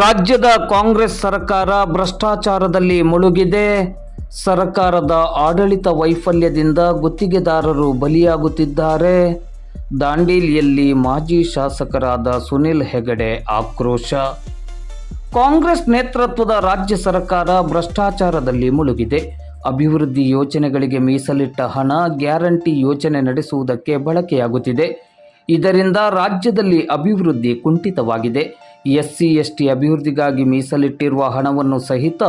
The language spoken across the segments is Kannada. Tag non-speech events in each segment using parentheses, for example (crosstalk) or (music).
ರಾಜ್ಯದ ಕಾಂಗ್ರೆಸ್ ಸರ್ಕಾರ ಭ್ರಷ್ಟಾಚಾರದಲ್ಲಿ ಮುಳುಗಿದೆ. ಸರ್ಕಾರದ ಆಡಳಿತ ವೈಫಲ್ಯದಿಂದ ಗುತ್ತಿಗೆದಾರರು ಬಲಿಯಾಗುತ್ತಿದ್ದಾರೆ. ದಾಂಡೇಲಿಯಲ್ಲಿ ಮಾಜಿ ಶಾಸಕರಾದ ಸುನಿಲ್ ಹೆಗಡೆ ಆಕ್ರೋಶ. ಕಾಂಗ್ರೆಸ್ ನೇತೃತ್ವದ ರಾಜ್ಯ ಸರ್ಕಾರ ಭ್ರಷ್ಟಾಚಾರದಲ್ಲಿ ಮುಳುಗಿದೆ. ಅಭಿವೃದ್ಧಿ ಯೋಜನೆಗಳಿಗೆ ಮೀಸಲಿಟ್ಟ ಹಣ ಗ್ಯಾರಂಟಿ ಯೋಜನೆ ನಡೆಸುವುದಕ್ಕೆ ಬಳಕೆಯಾಗುತ್ತಿದೆ. ಇದರಿಂದ ರಾಜ್ಯದಲ್ಲಿ ಅಭಿವೃದ್ಧಿ ಕುಂಠಿತವಾಗಿದೆ. ಎಸ್ಸಿ, ಎಸ್ಟಿ ಅಭಿವೃದ್ಧಿಗಾಗಿ ಮೀಸಲಿಟ್ಟಿರುವ ಹಣವನ್ನು ಸಹಿತ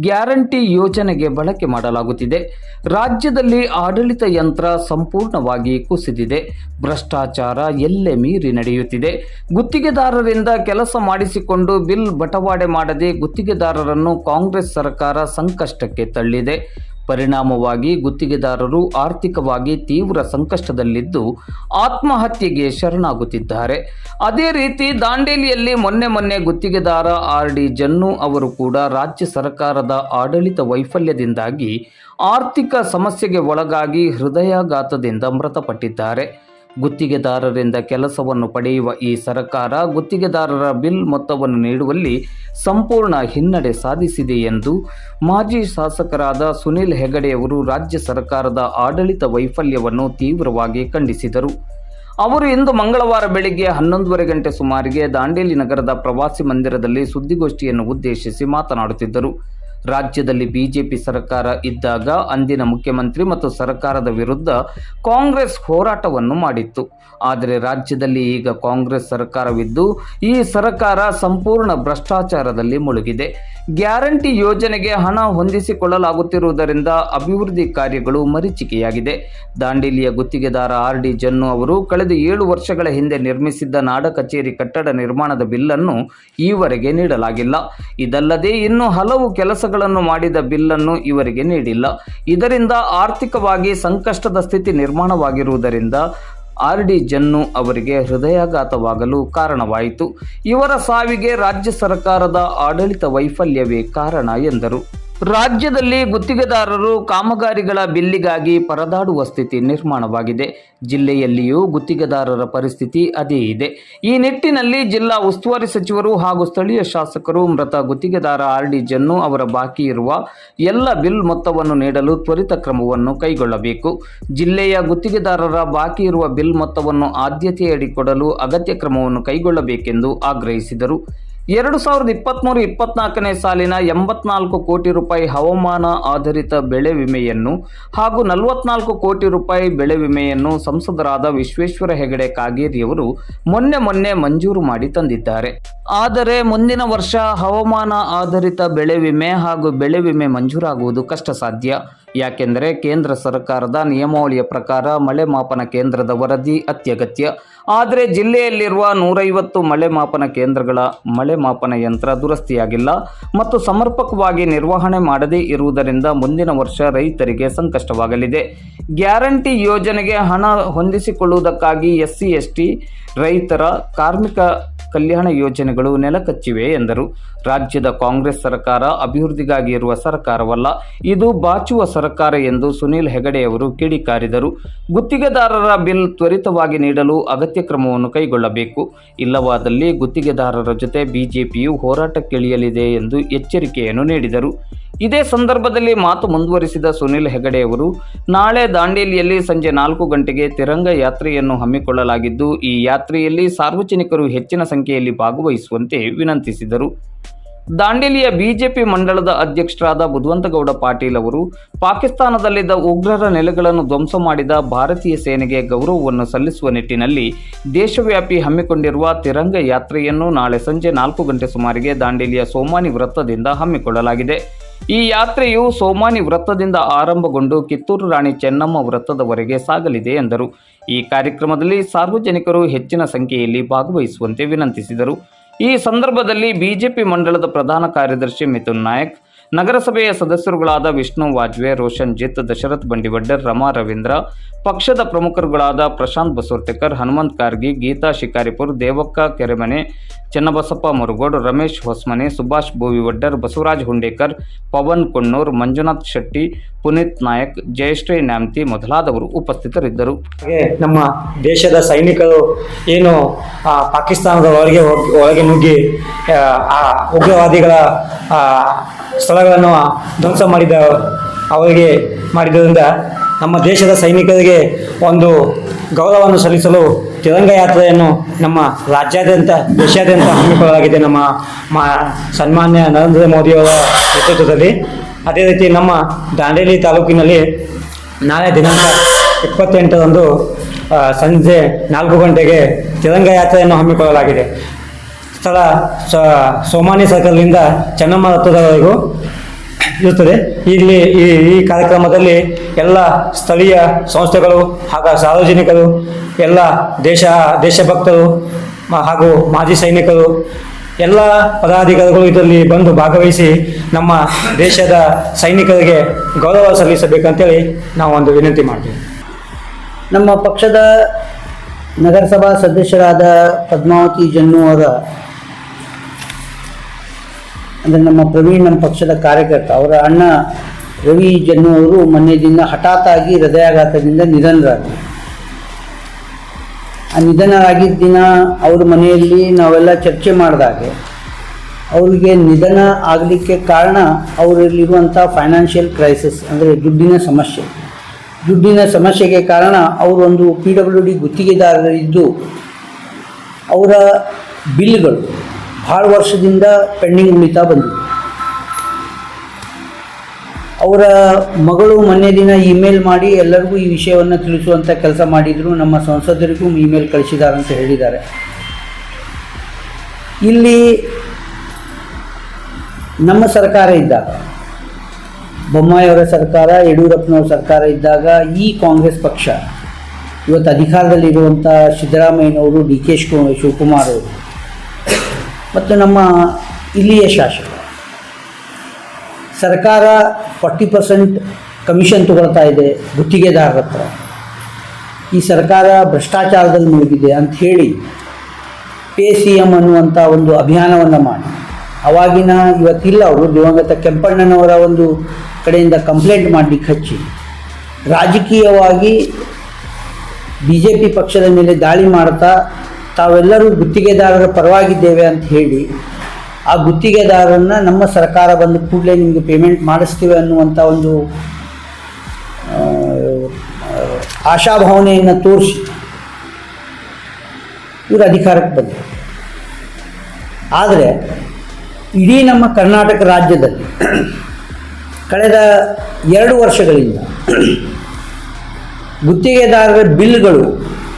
ಗ್ಯಾರಂಟಿ ಯೋಜನೆಗೆ ಬಳಕೆ ಮಾಡಲಾಗುತ್ತಿದೆ. ರಾಜ್ಯದಲ್ಲಿ ಆಡಳಿತ ಯಂತ್ರ ಸಂಪೂರ್ಣವಾಗಿ ಕುಸಿದಿದೆ. ಭ್ರಷ್ಟಾಚಾರ ಎಲ್ಲೆ ಮೀರಿ ನಡೆಯುತ್ತಿದೆ. ಗುತ್ತಿಗೆದಾರರಿಂದ ಕೆಲಸ ಮಾಡಿಸಿಕೊಂಡು ಬಿಲ್ ಬಟವಾಡೆ ಮಾಡದೆ ಗುತ್ತಿಗೆದಾರರನ್ನು ಕಾಂಗ್ರೆಸ್ ಸರ್ಕಾರ ಸಂಕಷ್ಟಕ್ಕೆ ತಳ್ಳಿದೆ. ಪರಿಣಾಮವಾಗಿ ಗುತ್ತಿಗೆದಾರರು ಆರ್ಥಿಕವಾಗಿ ತೀವ್ರ ಸಂಕಷ್ಟದಲ್ಲಿದ್ದು ಆತ್ಮಹತ್ಯೆಗೆ ಶರಣಾಗುತ್ತಿದ್ದಾರೆ. ಅದೇ ರೀತಿ ದಾಂಡೇಲಿಯಲ್ಲಿ ಮೊನ್ನೆ ಮೊನ್ನೆ ಗುತ್ತಿಗೆದಾರ ಆರ್ ಡಿ ಜನ್ನು ಅವರು ಕೂಡ ರಾಜ್ಯ ಸರ್ಕಾರದ ಆಡಳಿತ ವೈಫಲ್ಯದಿಂದಾಗಿ ಆರ್ಥಿಕ ಸಮಸ್ಯೆಗೆ ಒಳಗಾಗಿ ಹೃದಯಾಘಾತದಿಂದ ಮೃತಪಟ್ಟಿದ್ದಾರೆ. ಗುತ್ತಿಗೆದಾರರಿಂದ ಕೆಲಸವನ್ನು ಪಡೆಯುವ ಈ ಸರ್ಕಾರ ಗುತ್ತಿಗೆದಾರರ ಬಿಲ್ ಮೊತ್ತವನ್ನು ನೀಡುವಲ್ಲಿ ಸಂಪೂರ್ಣ ಹಿನ್ನಡೆ ಸಾಧಿಸಿದೆ ಎಂದು ಮಾಜಿ ಶಾಸಕರಾದ ಸುನಿಲ್ ಹೆಗಡೆಯವರು ರಾಜ್ಯ ಸರ್ಕಾರದ ಆಡಳಿತ ವೈಫಲ್ಯವನ್ನು ತೀವ್ರವಾಗಿ ಖಂಡಿಸಿದರು. ಅವರು ಇಂದು ಮಂಗಳವಾರ ಬೆಳಿಗ್ಗೆ ಹನ್ನೊಂದುವರೆ ಗಂಟೆ ಸುಮಾರಿಗೆ ದಾಂಡೇಲಿ ನಗರದ ಪ್ರವಾಸಿ ಮಂದಿರದಲ್ಲಿ ಸುದ್ದಿಗೋಷ್ಠಿಯನ್ನು ಉದ್ದೇಶಿಸಿ ಮಾತನಾಡುತ್ತಿದ್ದರು. ರಾಜ್ಯದಲ್ಲಿ ಬಿಜೆಪಿ ಸರ್ಕಾರ ಇದ್ದಾಗ ಅಂದಿನ ಮುಖ್ಯಮಂತ್ರಿ ಮತ್ತು ಸರ್ಕಾರದ ವಿರುದ್ಧ ಕಾಂಗ್ರೆಸ್ ಹೋರಾಟವನ್ನು ಮಾಡಿತ್ತು. ಆದರೆ ರಾಜ್ಯದಲ್ಲಿ ಈಗ ಕಾಂಗ್ರೆಸ್ ಸರ್ಕಾರವಿದ್ದು, ಈ ಸರ್ಕಾರ ಸಂಪೂರ್ಣ ಭ್ರಷ್ಟಾಚಾರದಲ್ಲಿ ಮುಳುಗಿದೆ. ಗ್ಯಾರಂಟಿ ಯೋಜನೆಗೆ ಹಣ ಹೊಂದಿಸಿಕೊಳ್ಳಲಾಗುತ್ತಿರುವುದರಿಂದ ಅಭಿವೃದ್ಧಿ ಕಾರ್ಯಗಳು ಮರೀಚಿಕೆಯಾಗಿದೆ. ದಾಂಡೇಲಿಯ ಗುತ್ತಿಗೆದಾರ ಆರ್ ಡಿ ಜನ್ನು ಅವರು ಕಳೆದ ಏಳು ವರ್ಷಗಳ ಹಿಂದೆ ನಿರ್ಮಿಸಿದ್ದ ನಾಡ ಕಚೇರಿ ಕಟ್ಟಡ ನಿರ್ಮಾಣದ ಬಿಲ್ಲನ್ನು ಈವರೆಗೆ ನೀಡಲಾಗಿಲ್ಲ. ಇದಲ್ಲದೆ ಇನ್ನೂ ಹಲವು ಕೆಲಸಗಳನ್ನು ಮಾಡಿದ ಬಿಲ್ಲನ್ನು ಇವರಿಗೆ ನೀಡಿಲ್ಲ. ಇದರಿಂದ ಆರ್ಥಿಕವಾಗಿ ಸಂಕಷ್ಟದ ಸ್ಥಿತಿ ನಿರ್ಮಾಣವಾಗಿರುವುದರಿಂದ ಆರ್ ಡಿ ಜನ್ನು ಅವರಿಗೆ ಹೃದಯಾಘಾತವಾಗಲು ಕಾರಣವಾಯಿತು. ಇವರ ಸಾವಿಗೆ ರಾಜ್ಯ ಸರ್ಕಾರದ ಆಡಳಿತ ವೈಫಲ್ಯವೇ ಕಾರಣ ಎಂದರು. ರಾಜ್ಯದಲ್ಲಿ ಗುತ್ತಿಗೆದಾರರು ಕಾಮಗಾರಿಗಳ ಬಿಲ್ಲಿಗಾಗಿ ಪರದಾಡುವ ಸ್ಥಿತಿ ನಿರ್ಮಾಣವಾಗಿದೆ. ಜಿಲ್ಲೆಯಲ್ಲಿಯೂ ಗುತ್ತಿಗೆದಾರರ ಪರಿಸ್ಥಿತಿ ಅದೇ ಇದೆ. ಈ ನಿಟ್ಟಿನಲ್ಲಿ ಜಿಲ್ಲಾ ಉಸ್ತುವಾರಿ ಸಚಿವರು ಹಾಗೂ ಸ್ಥಳೀಯ ಶಾಸಕರು ಮೃತ ಗುತ್ತಿಗೆದಾರ ಆರ್ ಡಿ ಜನ್ನು ಅವರ ಬಾಕಿ ಇರುವ ಎಲ್ಲ ಬಿಲ್ ಮೊತ್ತವನ್ನು ನೀಡಲು ತ್ವರಿತ ಕ್ರಮವನ್ನು ಕೈಗೊಳ್ಳಬೇಕು. ಜಿಲ್ಲೆಯ ಗುತ್ತಿಗೆದಾರರ ಬಾಕಿ ಇರುವ ಬಿಲ್ ಮೊತ್ತವನ್ನು ಆದ್ಯತೆಯಡಿ ಕೊಡಲು ಅಗತ್ಯ ಕ್ರಮವನ್ನು ಕೈಗೊಳ್ಳಬೇಕೆಂದು ಆಗ್ರಹಿಸಿದರು. ಎರಡು ಸಾವಿರದ ಇಪ್ಪತ್ತ್ಮೂರು ಇಪ್ಪತ್ನಾಲ್ಕನೇ ಸಾಲಿನ ಎಂಬತ್ನಾಲ್ಕು ಕೋಟಿ ರೂಪಾಯಿ ಹವಾಮಾನ ಆಧಾರಿತ ಬೆಳೆ ವಿಮೆಯನ್ನು ಹಾಗೂ ನಲವತ್ನಾಲ್ಕು ಕೋಟಿ ರೂಪಾಯಿ ಬೆಳೆ ವಿಮೆಯನ್ನು ಸಂಸದರಾದ ವಿಶ್ವೇಶ್ವರ ಹೆಗಡೆ ಕಾಗೇರಿಯವರು ಮೊನ್ನೆ ಮೊನ್ನೆ ಮಂಜೂರು ಮಾಡಿ ತಂದಿದ್ದಾರೆ. ಆದರೆ ಮುಂದಿನ ವರ್ಷ ಹವಾಮಾನ ಆಧಾರಿತ ಬೆಳೆ ವಿಮೆ ಹಾಗೂ ಬೆಳೆ ವಿಮೆ ಮಂಜೂರಾಗುವುದು ಕಷ್ಟ ಸಾಧ್ಯ ಯಾಕೆಂದರೆ ಕೇಂದ್ರ ಸರ್ಕಾರದ ನಿಯಮಾವಳಿಯ ಪ್ರಕಾರ ಮಳೆ ಮಾಪನ ಕೇಂದ್ರದ ವರದಿ ಅತ್ಯಗತ್ಯ. ಆದರೆ ಜಿಲ್ಲೆಯಲ್ಲಿರುವ ನೂರೈವತ್ತು ಮಳೆ ಮಾಪನ ಕೇಂದ್ರಗಳ ಮಳೆ ಮಾಪನ ಯಂತ್ರ ದುರಸ್ತಿಯಾಗಿಲ್ಲ ಮತ್ತು ಸಮರ್ಪಕವಾಗಿ ನಿರ್ವಹಣೆ ಮಾಡದೇ ಇರುವುದರಿಂದ ಮುಂದಿನ ವರ್ಷ ರೈತರಿಗೆ ಸಂಕಷ್ಟವಾಗಲಿದೆ. ಗ್ಯಾರಂಟಿ ಯೋಜನೆಗೆ ಹಣ ಹೊಂದಿಸಿಕೊಳ್ಳುವುದಕ್ಕಾಗಿ ಎಸ್ಸಿ, ಎಸ್ಟಿ ರೈತರ ಕಾರ್ಮಿಕ ಕಲ್ಯಾಣ ಯೋಜನೆಗಳು ನೆಲಕಚ್ಚಿವೆ ಎಂದರು. ರಾಜ್ಯದ ಕಾಂಗ್ರೆಸ್ ಸರ್ಕಾರ ಅಭಿವೃದ್ಧಿಗಾಗಿ ಇರುವ ಸರ್ಕಾರವಲ್ಲ, ಇದು ಬಾಚುವ ಸರ್ಕಾರ ಎಂದು ಸುನೀಲ್ ಹೆಗಡೆಯವರು ಕಿಡಿಕಾರಿದರು. ಗುತ್ತಿಗೆದಾರರ ಬಿಲ್ ತ್ವರಿತವಾಗಿ ನೀಡಲು ಅಗತ್ಯ ಕ್ರಮವನ್ನು ಕೈಗೊಳ್ಳಬೇಕು. ಇಲ್ಲವಾದಲ್ಲಿ ಗುತ್ತಿಗೆದಾರರ ಜೊತೆ ಬಿಜೆಪಿಯು ಹೋರಾಟಕ್ಕಿಳಿಯಲಿದೆ ಎಂದು ಎಚ್ಚರಿಕೆಯನ್ನು ನೀಡಿದರು. ಇದೇ ಸಂದರ್ಭದಲ್ಲಿ ಮಾತು ಮುಂದುವರಿಸಿದ ಸುನಿಲ್ ಹೆಗಡೆಯವರು ನಾಳೆ ದಾಂಡೇಲಿಯಲ್ಲಿ ಸಂಜೆ ನಾಲ್ಕು ಗಂಟೆಗೆ ತಿರಂಗ ಯಾತ್ರೆಯನ್ನು ಹಮ್ಮಿಕೊಳ್ಳಲಾಗಿದ್ದು, ಈ ಯಾತ್ರೆಯಲ್ಲಿ ಸಾರ್ವಜನಿಕರು ಹೆಚ್ಚಿನ ಸಂಖ್ಯೆಯಲ್ಲಿ ಭಾಗವಹಿಸುವಂತೆ ವಿನಂತಿಸಿದರು. ದಾಂಡೇಲಿಯ ಬಿಜೆಪಿ ಮಂಡಳದ ಅಧ್ಯಕ್ಷರಾದ ಬುಧವಂತಗೌಡ ಪಾಟೀಲ್ ಅವರು ಪಾಕಿಸ್ತಾನದಲ್ಲಿದ್ದ ಉಗ್ರರ ನೆಲೆಗಳನ್ನು ಧ್ವಂಸ ಮಾಡಿದ ಭಾರತೀಯ ಸೇನೆಗೆ ಗೌರವವನ್ನು ಸಲ್ಲಿಸುವ ನಿಟ್ಟಿನಲ್ಲಿ ದೇಶವ್ಯಾಪಿ ಹಮ್ಮಿಕೊಂಡಿರುವ ತಿರಂಗ ಯಾತ್ರೆಯನ್ನು ನಾಳೆ ಸಂಜೆ ನಾಲ್ಕು ಗಂಟೆ ಸುಮಾರಿಗೆ ದಾಂಡೇಲಿಯ ಸೋಮಾನಿ ವೃತ್ತದಿಂದ ಹಮ್ಮಿಕೊಳ್ಳಲಾಗಿದೆ. ಈ ಯಾತ್ರೆಯು ಸೋಮಾನಿ ವೃತ್ತದಿಂದ ಆರಂಭಗೊಂಡು ಕಿತ್ತೂರು ರಾಣಿ ಚೆನ್ನಮ್ಮ ವೃತ್ತದವರೆಗೆ ಸಾಗಲಿದೆ ಎಂದರು. ಈ ಕಾರ್ಯಕ್ರಮದಲ್ಲಿ ಸಾರ್ವಜನಿಕರು ಹೆಚ್ಚಿನ ಸಂಖ್ಯೆಯಲ್ಲಿ ಭಾಗವಹಿಸುವಂತೆ ವಿನಂತಿಸಿದರು. ಈ ಸಂದರ್ಭದಲ್ಲಿ ಬಿಜೆಪಿ ಮಂಡಳದ ಪ್ರಧಾನ ಕಾರ್ಯದರ್ಶಿ ಮಿಥುನ್ ನಾಯಕ್, ನಗರಸಭೆಯ ಸದಸ್ಯರುಗಳಾದ ವಿಷ್ಣು ವಾಜ್ವೆ, ರೋಷನ್ ಜಿತ್, ದಶರಥ್ ಬಂಡಿವಡ್ಡರ್, ರಮಾ ರವೀಂದ್ರ, ಪಕ್ಷದ ಪ್ರಮುಖರುಗಳಾದ ಪ್ರಶಾಂತ್ ಬಸವರ್ತೆಕರ್, ಹನುಮಂತ್ ಕಾರ್ಗಿ ಗೀತಾ ಶಿಕಾರಿಪುರ್, ದೇವಕ್ಕ ಕೆರೆಮನೆ, ಚನ್ನಬಸಪ್ಪ ಮುರುಗೋಡ್, ರಮೇಶ್ ಹೊಸ್ಮನೆ, ಸುಭಾಷ್ ಭೂವಿವಡ್ಡರ್, ಬಸವರಾಜ್ ಹುಂಡೇಕರ್, ಪವನ್ ಕೊಣ್ಣೂರ್, ಮಂಜುನಾಥ್ ಶೆಟ್ಟಿ ಪುನೀತ್ ನಾಯಕ್ ಜಯಶ್ರೀ ನ್ಯಾಮ್ತಿ ಮೊದಲಾದವರು ಉಪಸ್ಥಿತರಿದ್ದರು. ನಮ್ಮ ದೇಶದ ಸೈನಿಕರು ಏನು ಪಾಕಿಸ್ತಾನದ ಒಳಗೆ ಒಳಗೆ ನುಗ್ಗಿ ಆ, ಉಗ್ರವಾದಿಗಳ ಸ್ಥಳಗಳನ್ನು ಧ್ವಂಸ ಮಾಡಿದ ಅವರಿಗೆ ಮಾಡಿದ್ದರಿಂದ ನಮ್ಮ ದೇಶದ ಸೈನಿಕರಿಗೆ ಒಂದು ಗೌರವವನ್ನು ಸಲ್ಲಿಸಲು ತಿರಂಗ ಯಾತ್ರೆಯನ್ನು ನಮ್ಮ ರಾಜ್ಯಾದ್ಯಂತ ದೇಶಾದ್ಯಂತ ಹಮ್ಮಿಕೊಳ್ಳಲಾಗಿದೆ. ನಮ್ಮ ಮಾ ಸನ್ಮಾನ್ಯ ನರೇಂದ್ರ ಮೋದಿಯವರ ನೇತೃತ್ವದಲ್ಲಿ ಅದೇ ರೀತಿ ನಮ್ಮ ದಾಂಡೇಲಿ ತಾಲೂಕಿನಲ್ಲಿ ನಾಳೆ ದಿನಾಂಕ ಇಪ್ಪತ್ತೆಂಟರಂದು ಸಂಜೆ ನಾಲ್ಕು ಗಂಟೆಗೆ ತಿರಂಗ ಯಾತ್ರೆಯನ್ನು ಹಮ್ಮಿಕೊಳ್ಳಲಾಗಿದೆ. ಸ್ಥಳ ಸೋಮಾನಿ ಸರ್ಕಲ್ನಿಂದ ಚೆನ್ನಮ್ಮ ರಥದವರೆಗೂ ಇರುತ್ತದೆ. ಇಲ್ಲಿ ಈ ಈ ಕಾರ್ಯಕ್ರಮದಲ್ಲಿ ಎಲ್ಲ ಸ್ಥಳೀಯ ಸಂಸ್ಥೆಗಳು ಹಾಗೂ ಸಾರ್ವಜನಿಕರು, ಎಲ್ಲ ದೇಶ, ದೇಶಭಕ್ತರು ಹಾಗೂ ಮಾಜಿ ಸೈನಿಕರು ಎಲ್ಲ ಪದಾಧಿಕಾರಿಗಳು ಇದರಲ್ಲಿ ಬಂದು ಭಾಗವಹಿಸಿ ನಮ್ಮ ದೇಶದ ಸೈನಿಕರಿಗೆ ಗೌರವ ಸಲ್ಲಿಸಬೇಕಂತೇಳಿ ನಾವು ಒಂದು ವಿನಂತಿ ಮಾಡ್ತೀವಿ. ನಮ್ಮ ಪಕ್ಷದ ನಗರಸಭಾ ಸದಸ್ಯರಾದ ಪದ್ಮಾವತಿ ಜನ್ನು ಅವರ, ಅಂದರೆ ನಮ್ಮ ಪ್ರವೀಣ್ ನಮ್ಮ ಪಕ್ಷದ ಕಾರ್ಯಕರ್ತ ಅವರ ಅಣ್ಣ ರವಿ ಜನ್ನು ಅವರು ಮೊನ್ನೆ ದಿನ ಹಠಾತ್ ಆಗಿ ಹೃದಯಾಘಾತದಿಂದ ನಿಧನರಾದರು. ನಿಧನರಾಗಿದ್ದ ದಿನ ಅವ್ರ ಮನೆಯಲ್ಲಿ ನಾವೆಲ್ಲ ಚರ್ಚೆ ಮಾಡಿದಾಗೆ, ಅವರಿಗೆ ನಿಧನ ಆಗಲಿಕ್ಕೆ ಕಾರಣ ಅವರಲ್ಲಿರುವಂಥ ಫೈನಾನ್ಷಿಯಲ್ ಕ್ರೈಸಿಸ್ ಅಂದರೆ ದುಡ್ಡಿನ ಸಮಸ್ಯೆ. ದುಡ್ಡಿನ ಸಮಸ್ಯೆಗೆ ಕಾರಣ ಅವರೊಂದು ಪಿ ಡಬ್ಲ್ಯೂ ಡಿ ಗುತ್ತಿಗೆದಾರರಿದ್ದು ಅವರ ಬಿಲ್ಗಳು ಭಾಳ ವರ್ಷದಿಂದ ಪೆಂಡಿಂಗ್ ಉಳಿತಾ ಬಂದಿವೆ ಅವರ ಮಗಳು ಮೊನ್ನೆ ದಿನ ಇಮೇಲ್ ಮಾಡಿ ಎಲ್ಲರಿಗೂ ಈ ವಿಷಯವನ್ನು ತಿಳಿಸುವಂಥ ಕೆಲಸ ಮಾಡಿದರು. ನಮ್ಮ ಸಂಸದರಿಗೂ ಇಮೇಲ್ ಕಳಿಸಿದ್ದಾರೆ ಅಂತ ಹೇಳಿದ್ದಾರೆ. ಇಲ್ಲಿ ನಮ್ಮ ಸರ್ಕಾರ ಇದ್ದಾಗ ಬೊಮ್ಮಾಯಿಯವರ ಸರ್ಕಾರ, ಯಡಿಯೂರಪ್ಪನವರ ಸರ್ಕಾರ ಇದ್ದಾಗ ಈ ಕಾಂಗ್ರೆಸ್ ಪಕ್ಷ, ಇವತ್ತು ಅಧಿಕಾರದಲ್ಲಿರುವಂಥ ಸಿದ್ದರಾಮಯ್ಯನವರು, ಡಿ ಕೆ ಶಿವ ಶಿವಕುಮಾರ್ ಅವರು, ಮತ್ತು ನಮ್ಮ ಇಲ್ಲಿಯ ಶಾಸಕ ಸರ್ಕಾರ ಫಾರ್ಟಿ ಪರ್ಸೆಂಟ್ ಕಮಿಷನ್ ತಗೊಳ್ತಾ ಇದೆ ಗುತ್ತಿಗೆದಾರರ ಹತ್ರ. ಈ ಸರ್ಕಾರ ಭ್ರಷ್ಟಾಚಾರದಲ್ಲಿ ಮುಳುಗಿದೆ ಅಂತ ಹೇಳಿ ಪೇ ಸಿ ಎಂ ಅನ್ನುವಂಥ ಒಂದು ಅಭಿಯಾನವನ್ನು ಮಾಡಿ. ಅವಾಗಿನ ಇವತ್ತಿಲ್ಲ, ಅವರು ದಿವಂಗತ ಕೆಂಪಣ್ಣನವರ ಒಂದು ಕಡೆಯಿಂದ ಕಂಪ್ಲೇಂಟ್ ಮಾಡಲಿಕ್ಕೆ ಹಚ್ಚಿ. ರಾಜಕೀಯವಾಗಿ ಬಿ ಜೆ ಪಿ ಪಕ್ಷದ ಮೇಲೆ ದಾಳಿ ಮಾಡ್ತಾ ತಾವೆಲ್ಲರೂ ಗುತ್ತಿಗೆದಾರರ ಪರವಾಗಿದ್ದೇವೆ ಅಂತ ಹೇಳಿ ಆ ಗುತ್ತಿಗೆದಾರರನ್ನು ನಮ್ಮ ಸರ್ಕಾರ ಬಂದ ಕೂಡಲೇ ನಿಮಗೆ ಪೇಮೆಂಟ್ ಮಾಡಿಸ್ತೀವಿ ಅನ್ನುವಂಥ ಒಂದು ಆಶಾಭಾವನೆಯನ್ನು ತೋರಿಸಿ. ಇವರು ಅಧಿಕಾರಕ್ಕೆ ಬಂದರು. ಆದರೆ ಇಡೀ ನಮ್ಮ ಕರ್ನಾಟಕ ರಾಜ್ಯದಲ್ಲಿ ಕಳೆದ ಎರಡು ವರ್ಷಗಳಿಂದ ಗುತ್ತಿಗೆದಾರರ ಬಿಲ್ಗಳು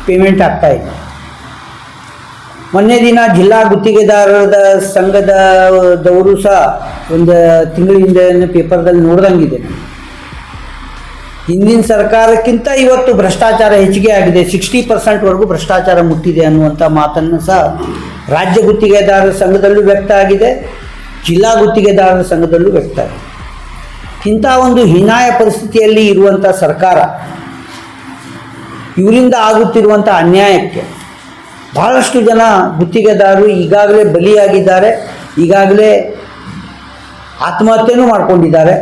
ಪೇಮೆಂಟ್ ಆಗ್ತಾ ಇದೆ. ಮೊನ್ನೆ ದಿನ ಜಿಲ್ಲಾ ಗುತ್ತಿಗೆದಾರರ ಸಂಘದವರು ಸಹ ಒಂದು ತಿಂಗಳಿಂದ ಪೇಪರ್ದಲ್ಲಿ ನೋಡ್ದಂಗಿದೆ. ಹಿಂದಿನ ಸರ್ಕಾರಕ್ಕಿಂತ ಇವತ್ತು ಭ್ರಷ್ಟಾಚಾರ ಹೆಚ್ಚಿಗೆ ಆಗಿದೆ. ಸಿಕ್ಸ್ಟಿ ಪರ್ಸೆಂಟ್ವರೆಗೂ ಭ್ರಷ್ಟಾಚಾರ ಮುಟ್ಟಿದೆ ಅನ್ನುವಂಥ ಮಾತನ್ನು ಸಹ ರಾಜ್ಯ ಗುತ್ತಿಗೆದಾರರ ಸಂಘದಲ್ಲೂ ವ್ಯಕ್ತ ಆಗಿದೆ. ಜಿಲ್ಲಾ ಗುತ್ತಿಗೆದಾರರ ಸಂಘದಲ್ಲೂ ವ್ಯಕ್ತ ಆಗಿದೆ. ಇಂಥ ಒಂದು ಹೀನಾಯ ಪರಿಸ್ಥಿತಿಯಲ್ಲಿ ಇರುವಂಥ ಸರ್ಕಾರ ಇವರಿಂದ ಆಗುತ್ತಿರುವಂಥ ಅನ್ಯಾಯಕ್ಕೆ ಬಹಳಷ್ಟು ಜನ ಗುತ್ತಿಗೆದಾರರು ಈಗಾಗಲೇ ಬಲಿಯಾಗಿದ್ದಾರೆ. ಈಗಾಗಲೇ ಆತ್ಮಹತ್ಯೆನೂ ಮಾಡಿಕೊಂಡಿದ್ದಾರೆ.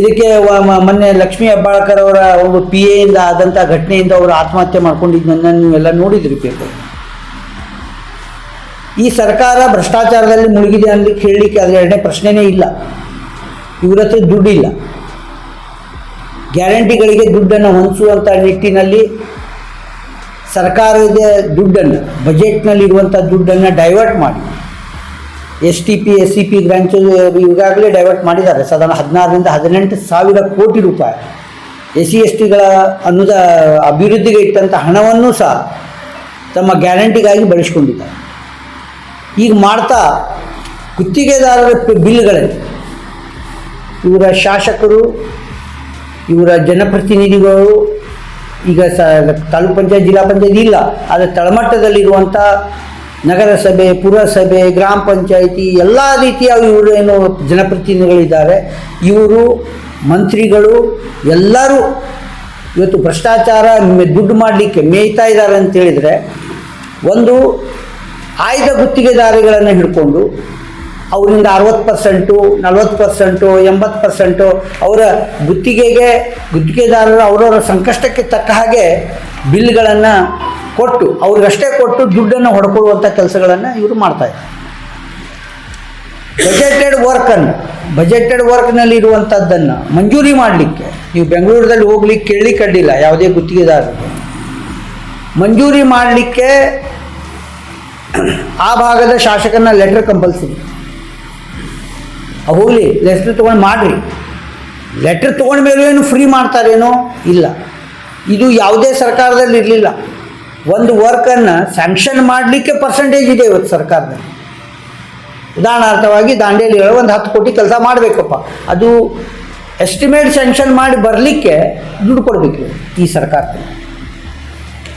ಇದಕ್ಕೆ ಮೊನ್ನೆ ಲಕ್ಷ್ಮೀ ಹೆಬ್ಬಾಳ್ಕರ್ ಅವರ ಒಂದು ಪಿ ಎಯಿಂದ ಆದಂಥ ಘಟನೆಯಿಂದ ಅವರು ಆತ್ಮಹತ್ಯೆ ಮಾಡ್ಕೊಂಡಿದ್ದನ್ನು ನೀವೆಲ್ಲ ನೋಡಿದ್ರಿ ಪೇಪರ್ ಈ ಸರ್ಕಾರ ಭ್ರಷ್ಟಾಚಾರದಲ್ಲಿ ಮುಳುಗಿದೆ ಅಂತ ಕೇಳಲಿಕ್ಕೆ ಅದರ ಎರಡನೇ ಪ್ರಶ್ನೆನೇ ಇಲ್ಲ. ಇವ್ರ ಹತ್ರ ದುಡ್ಡಿಲ್ಲ. ಗ್ಯಾರಂಟಿಗಳಿಗೆ ದುಡ್ಡನ್ನು ಹೊಂದಿಸುವಂಥ ನಿಟ್ಟಿನಲ್ಲಿ ಸರ್ಕಾರದ ದುಡ್ಡನ್ನು ಬಜೆಟ್ನಲ್ಲಿರುವಂಥ ದುಡ್ಡನ್ನು ಡೈವರ್ಟ್ ಮಾಡಿ. S T P S C P grant ಈಗಾಗಲೇ ಡೈವರ್ಟ್ ಮಾಡಿದ್ದಾರೆ. ಸಾಧಾರಣ ಹದಿನಾರರಿಂದ ಹದಿನೆಂಟು ಸಾವಿರ ಕೋಟಿ ರೂಪಾಯಿ. ಎಸ್ ಸಿ ಎಸ್ ಟಿಗಳ ಅನ್ನುದ ಅಭಿವೃದ್ಧಿಗೆ ಇಟ್ಟಂಥ ಹಣವನ್ನು ಸಹ ತಮ್ಮ ಗ್ಯಾರಂಟಿಗಾಗಿ ಬಳಸ್ಕೊಂಡಿದ್ದಾರೆ. ಈಗ ಮಾಡ್ತಾ ಗುತ್ತಿಗೆದಾರರ ಬಿಲ್ಗಳಲ್ಲಿ ಇವರ ಶಾಸಕರು, ಇವರ ಜನಪ್ರತಿನಿಧಿಗಳು ಈಗ ಸ, ತಾಲೂಕ್ ಪಂಚಾಯತ್, ಜಿಲ್ಲಾ ಪಂಚಾಯತ್ ಇಲ್ಲ. ಆದರೆ ತಳಮಟ್ಟದಲ್ಲಿರುವಂಥ ನಗರಸಭೆ, ಪುರಸಭೆ, ಗ್ರಾಮ ಪಂಚಾಯಿತಿ, ಎಲ್ಲ ರೀತಿಯ ಇವರು ಏನು ಜನಪ್ರತಿನಿಧಿಗಳಿದ್ದಾರೆ. ಇವರು ಮಂತ್ರಿಗಳು ಎಲ್ಲರೂ ಇವತ್ತು ಭ್ರಷ್ಟಾಚಾರ ದುಡ್ಡು ಮಾಡಲಿಕ್ಕೆ ಮೇಯ್ತಾ ಇದ್ದಾರೆ ಅಂತ ಹೇಳಿದರೆ ಒಂದು ಆಯ್ದ ಗುತ್ತಿಗೆದಾರಿಗಳನ್ನು ಹಿಡ್ಕೊಂಡು ಅವರಿಂದ ಅರವತ್ತು ಪರ್ಸೆಂಟು ನಲ್ವತ್ತು ಪರ್ಸೆಂಟು ಎಂಬತ್ತು ಪರ್ಸೆಂಟು ಅವರ ಗುತ್ತಿಗೆಗೆ, ಗುತ್ತಿಗೆದಾರರು ಅವರವರ ಸಂಕಷ್ಟಕ್ಕೆ ತಕ್ಕ ಹಾಗೆ ಬಿಲ್ಗಳನ್ನು ಕೊಟ್ಟು, ಅವ್ರಿಗಷ್ಟೇ ಕೊಟ್ಟು ದುಡ್ಡನ್ನು ಹೊಡ್ಕೊಳ್ಳುವಂಥ ಕೆಲಸಗಳನ್ನು ಇವರು ಮಾಡ್ತಾಯಿದ್ದಾರೆ ಬಜೆಟೆಡ್ ವರ್ಕನ್ನು ಬಜೆಟೆಡ್ ವರ್ಕ್ನಲ್ಲಿ ಇರುವಂಥದ್ದನ್ನು ಮಂಜೂರಿ ಮಾಡಲಿಕ್ಕೆ, ನೀವು ಬೆಂಗಳೂರಲ್ಲಿ ಹೋಗ್ಲಿಕ್ಕೆ ಕೇಳಲಿಕ್ಕೆ ಅಡ್ಡಿಲ್ಲ ಯಾವುದೇ ಗುತ್ತಿಗೆದಾರರಿಗೆ ಮಂಜೂರಿ ಮಾಡಲಿಕ್ಕೆ ಆ ಭಾಗದ ಶಾಸಕನ ಲೆಟರ್ ಕಂಪಲ್ಸರಿ ಹೋಗಲಿ ಲೆಟ್ರ್ ತೊಗೊಂಡು ಮಾಡಿರಿ. ಲೆಟ್ರ್ ತೊಗೊಂಡ ಮೇಲೆ ಏನು ಫ್ರೀ ಮಾಡ್ತಾರೇನೋ? ಇಲ್ಲ. ಇದು ಯಾವುದೇ ಸರ್ಕಾರದಲ್ಲಿ ಇರಲಿಲ್ಲ. ಒಂದು ವರ್ಕನ್ನು ಸ್ಯಾಂಕ್ಷನ್ ಮಾಡಲಿಕ್ಕೆ ಪರ್ಸೆಂಟೇಜ್ ಇದೆ ಇವತ್ತು ಸರ್ಕಾರದಲ್ಲಿ. ಉದಾಹರಣಾರ್ಥವಾಗಿ ದಾಂಡೇಲಿ ಒಂದು ಹತ್ತು ಕೋಟಿ ಕೆಲಸ ಮಾಡಬೇಕಪ್ಪ. ಅದು ಎಸ್ಟಿಮೇಟ್ ಸ್ಯಾಂಕ್ಷನ್ ಮಾಡಿ ಬರಲಿಕ್ಕೆ ದುಡ್ಡು ಕೊಡಬೇಕು ಈ ಸರ್ಕಾರ